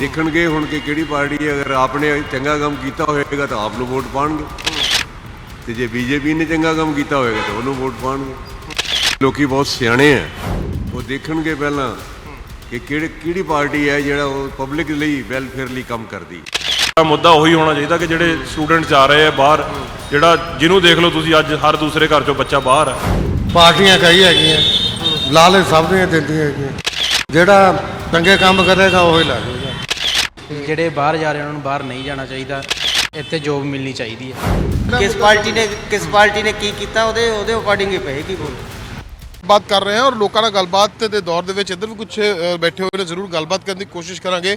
ਦੇਖਣਗੇ ਹੁਣ ਕਿ ਕਿਹੜੀ ਪਾਰਟੀ ਅਗਰ ਆਪਨੇ ਚੰਗਾ ਕੰਮ ਕੀਤਾ ਹੋਏਗਾ ਤਾਂ ਆਪ ਨੂੰ ਵੋਟ ਪਾਣਗੇ। ਤੇ ਜੇ ਬੀਜੇਪੀ ਨੇ ਚੰਗਾ ਕੰਮ ਕੀਤਾ ਹੋਏਗਾ ਤਾਂ ਉਹਨੂੰ ਵੋਟ ਪਾਣਗੇ। ਲੋਕੀ ਬਹੁਤ ਸਿਆਣੇ ਆ। ਉਹ ਦੇਖਣਗੇ ਪਹਿਲਾਂ ਕਿ ਕਿਹੜੀ ਕਿਹੜੀ ਪਾਰਟੀ ਹੈ ਜਿਹੜਾ ਉਹ ਪਬਲਿਕ ਲਈ ਵੈਲਫੇਅਰ ਲਈ ਕੰਮ ਕਰਦੀ ਹੈ। ਮੁੱਦਾ ਉਹੀ ਹੋਣਾ ਚਾਹੀਦਾ ਕਿ ਜਿਹੜੇ ਸਟੂਡੈਂਟ ਜਾ ਰਹੇ ਆ ਬਾਹਰ ਜਿਹੜਾ ਜਿਹਨੂੰ ਦੇਖ ਲਓ ਤੁਸੀਂ ਅੱਜ ਹਰ ਦੂਸਰੇ ਘਰ ਚੋਂ ਬੱਚਾ ਬਾਹਰ ਹੈ ਪਾਰਟੀਆਂ ਕਈ ਹੈਗੀਆਂ ਲਾਲਚ ਸਭ ਦੀਆਂ ਦਿੰਦੀਆਂ ਹੈਗੀਆਂ। ਜਿਹੜਾ ਚੰਗੇ ਕੰਮ ਕਰੇਗਾ ਉਹ ਹੀ ਲੈ ਜਾਊਗਾ ਜਿਹੜੇ ਬਾਹਰ ਜਾ ਰਹੇ ਉਹਨਾਂ ਨੂੰ ਬਾਹਰ ਨਹੀਂ ਜਾਣਾ ਚਾਹੀਦਾ। ਇੱਥੇ ਜੋਬ ਮਿਲਣੀ ਚਾਹੀਦੀ ਹੈ। ਕਿਸ ਪਾਰਟੀ ਨੇ ਕਿਸ ਪਾਰਟੀ ਨੇ ਕੀ ਕੀਤਾ ਉਹਦੇ ਉਹਦੇ ਅਕੋਰਡਿੰਗ ਹੀ ਪਏਗੀ ਵੋਟ ਬਾਤ ਕਰ ਰਹੇ ਹਾਂ ਔਰ ਲੋਕਾਂ ਨਾਲ ਗੱਲਬਾਤ ਦੇ ਦੌਰ ਦੇ ਵਿੱਚ ਇੱਧਰ ਵੀ ਕੁਝ ਬੈਠੇ ਹੋਏ ਨੇ ਜ਼ਰੂਰ ਗੱਲਬਾਤ ਕਰਨ ਦੀ ਕੋਸ਼ਿਸ਼ ਕਰਾਂਗੇ।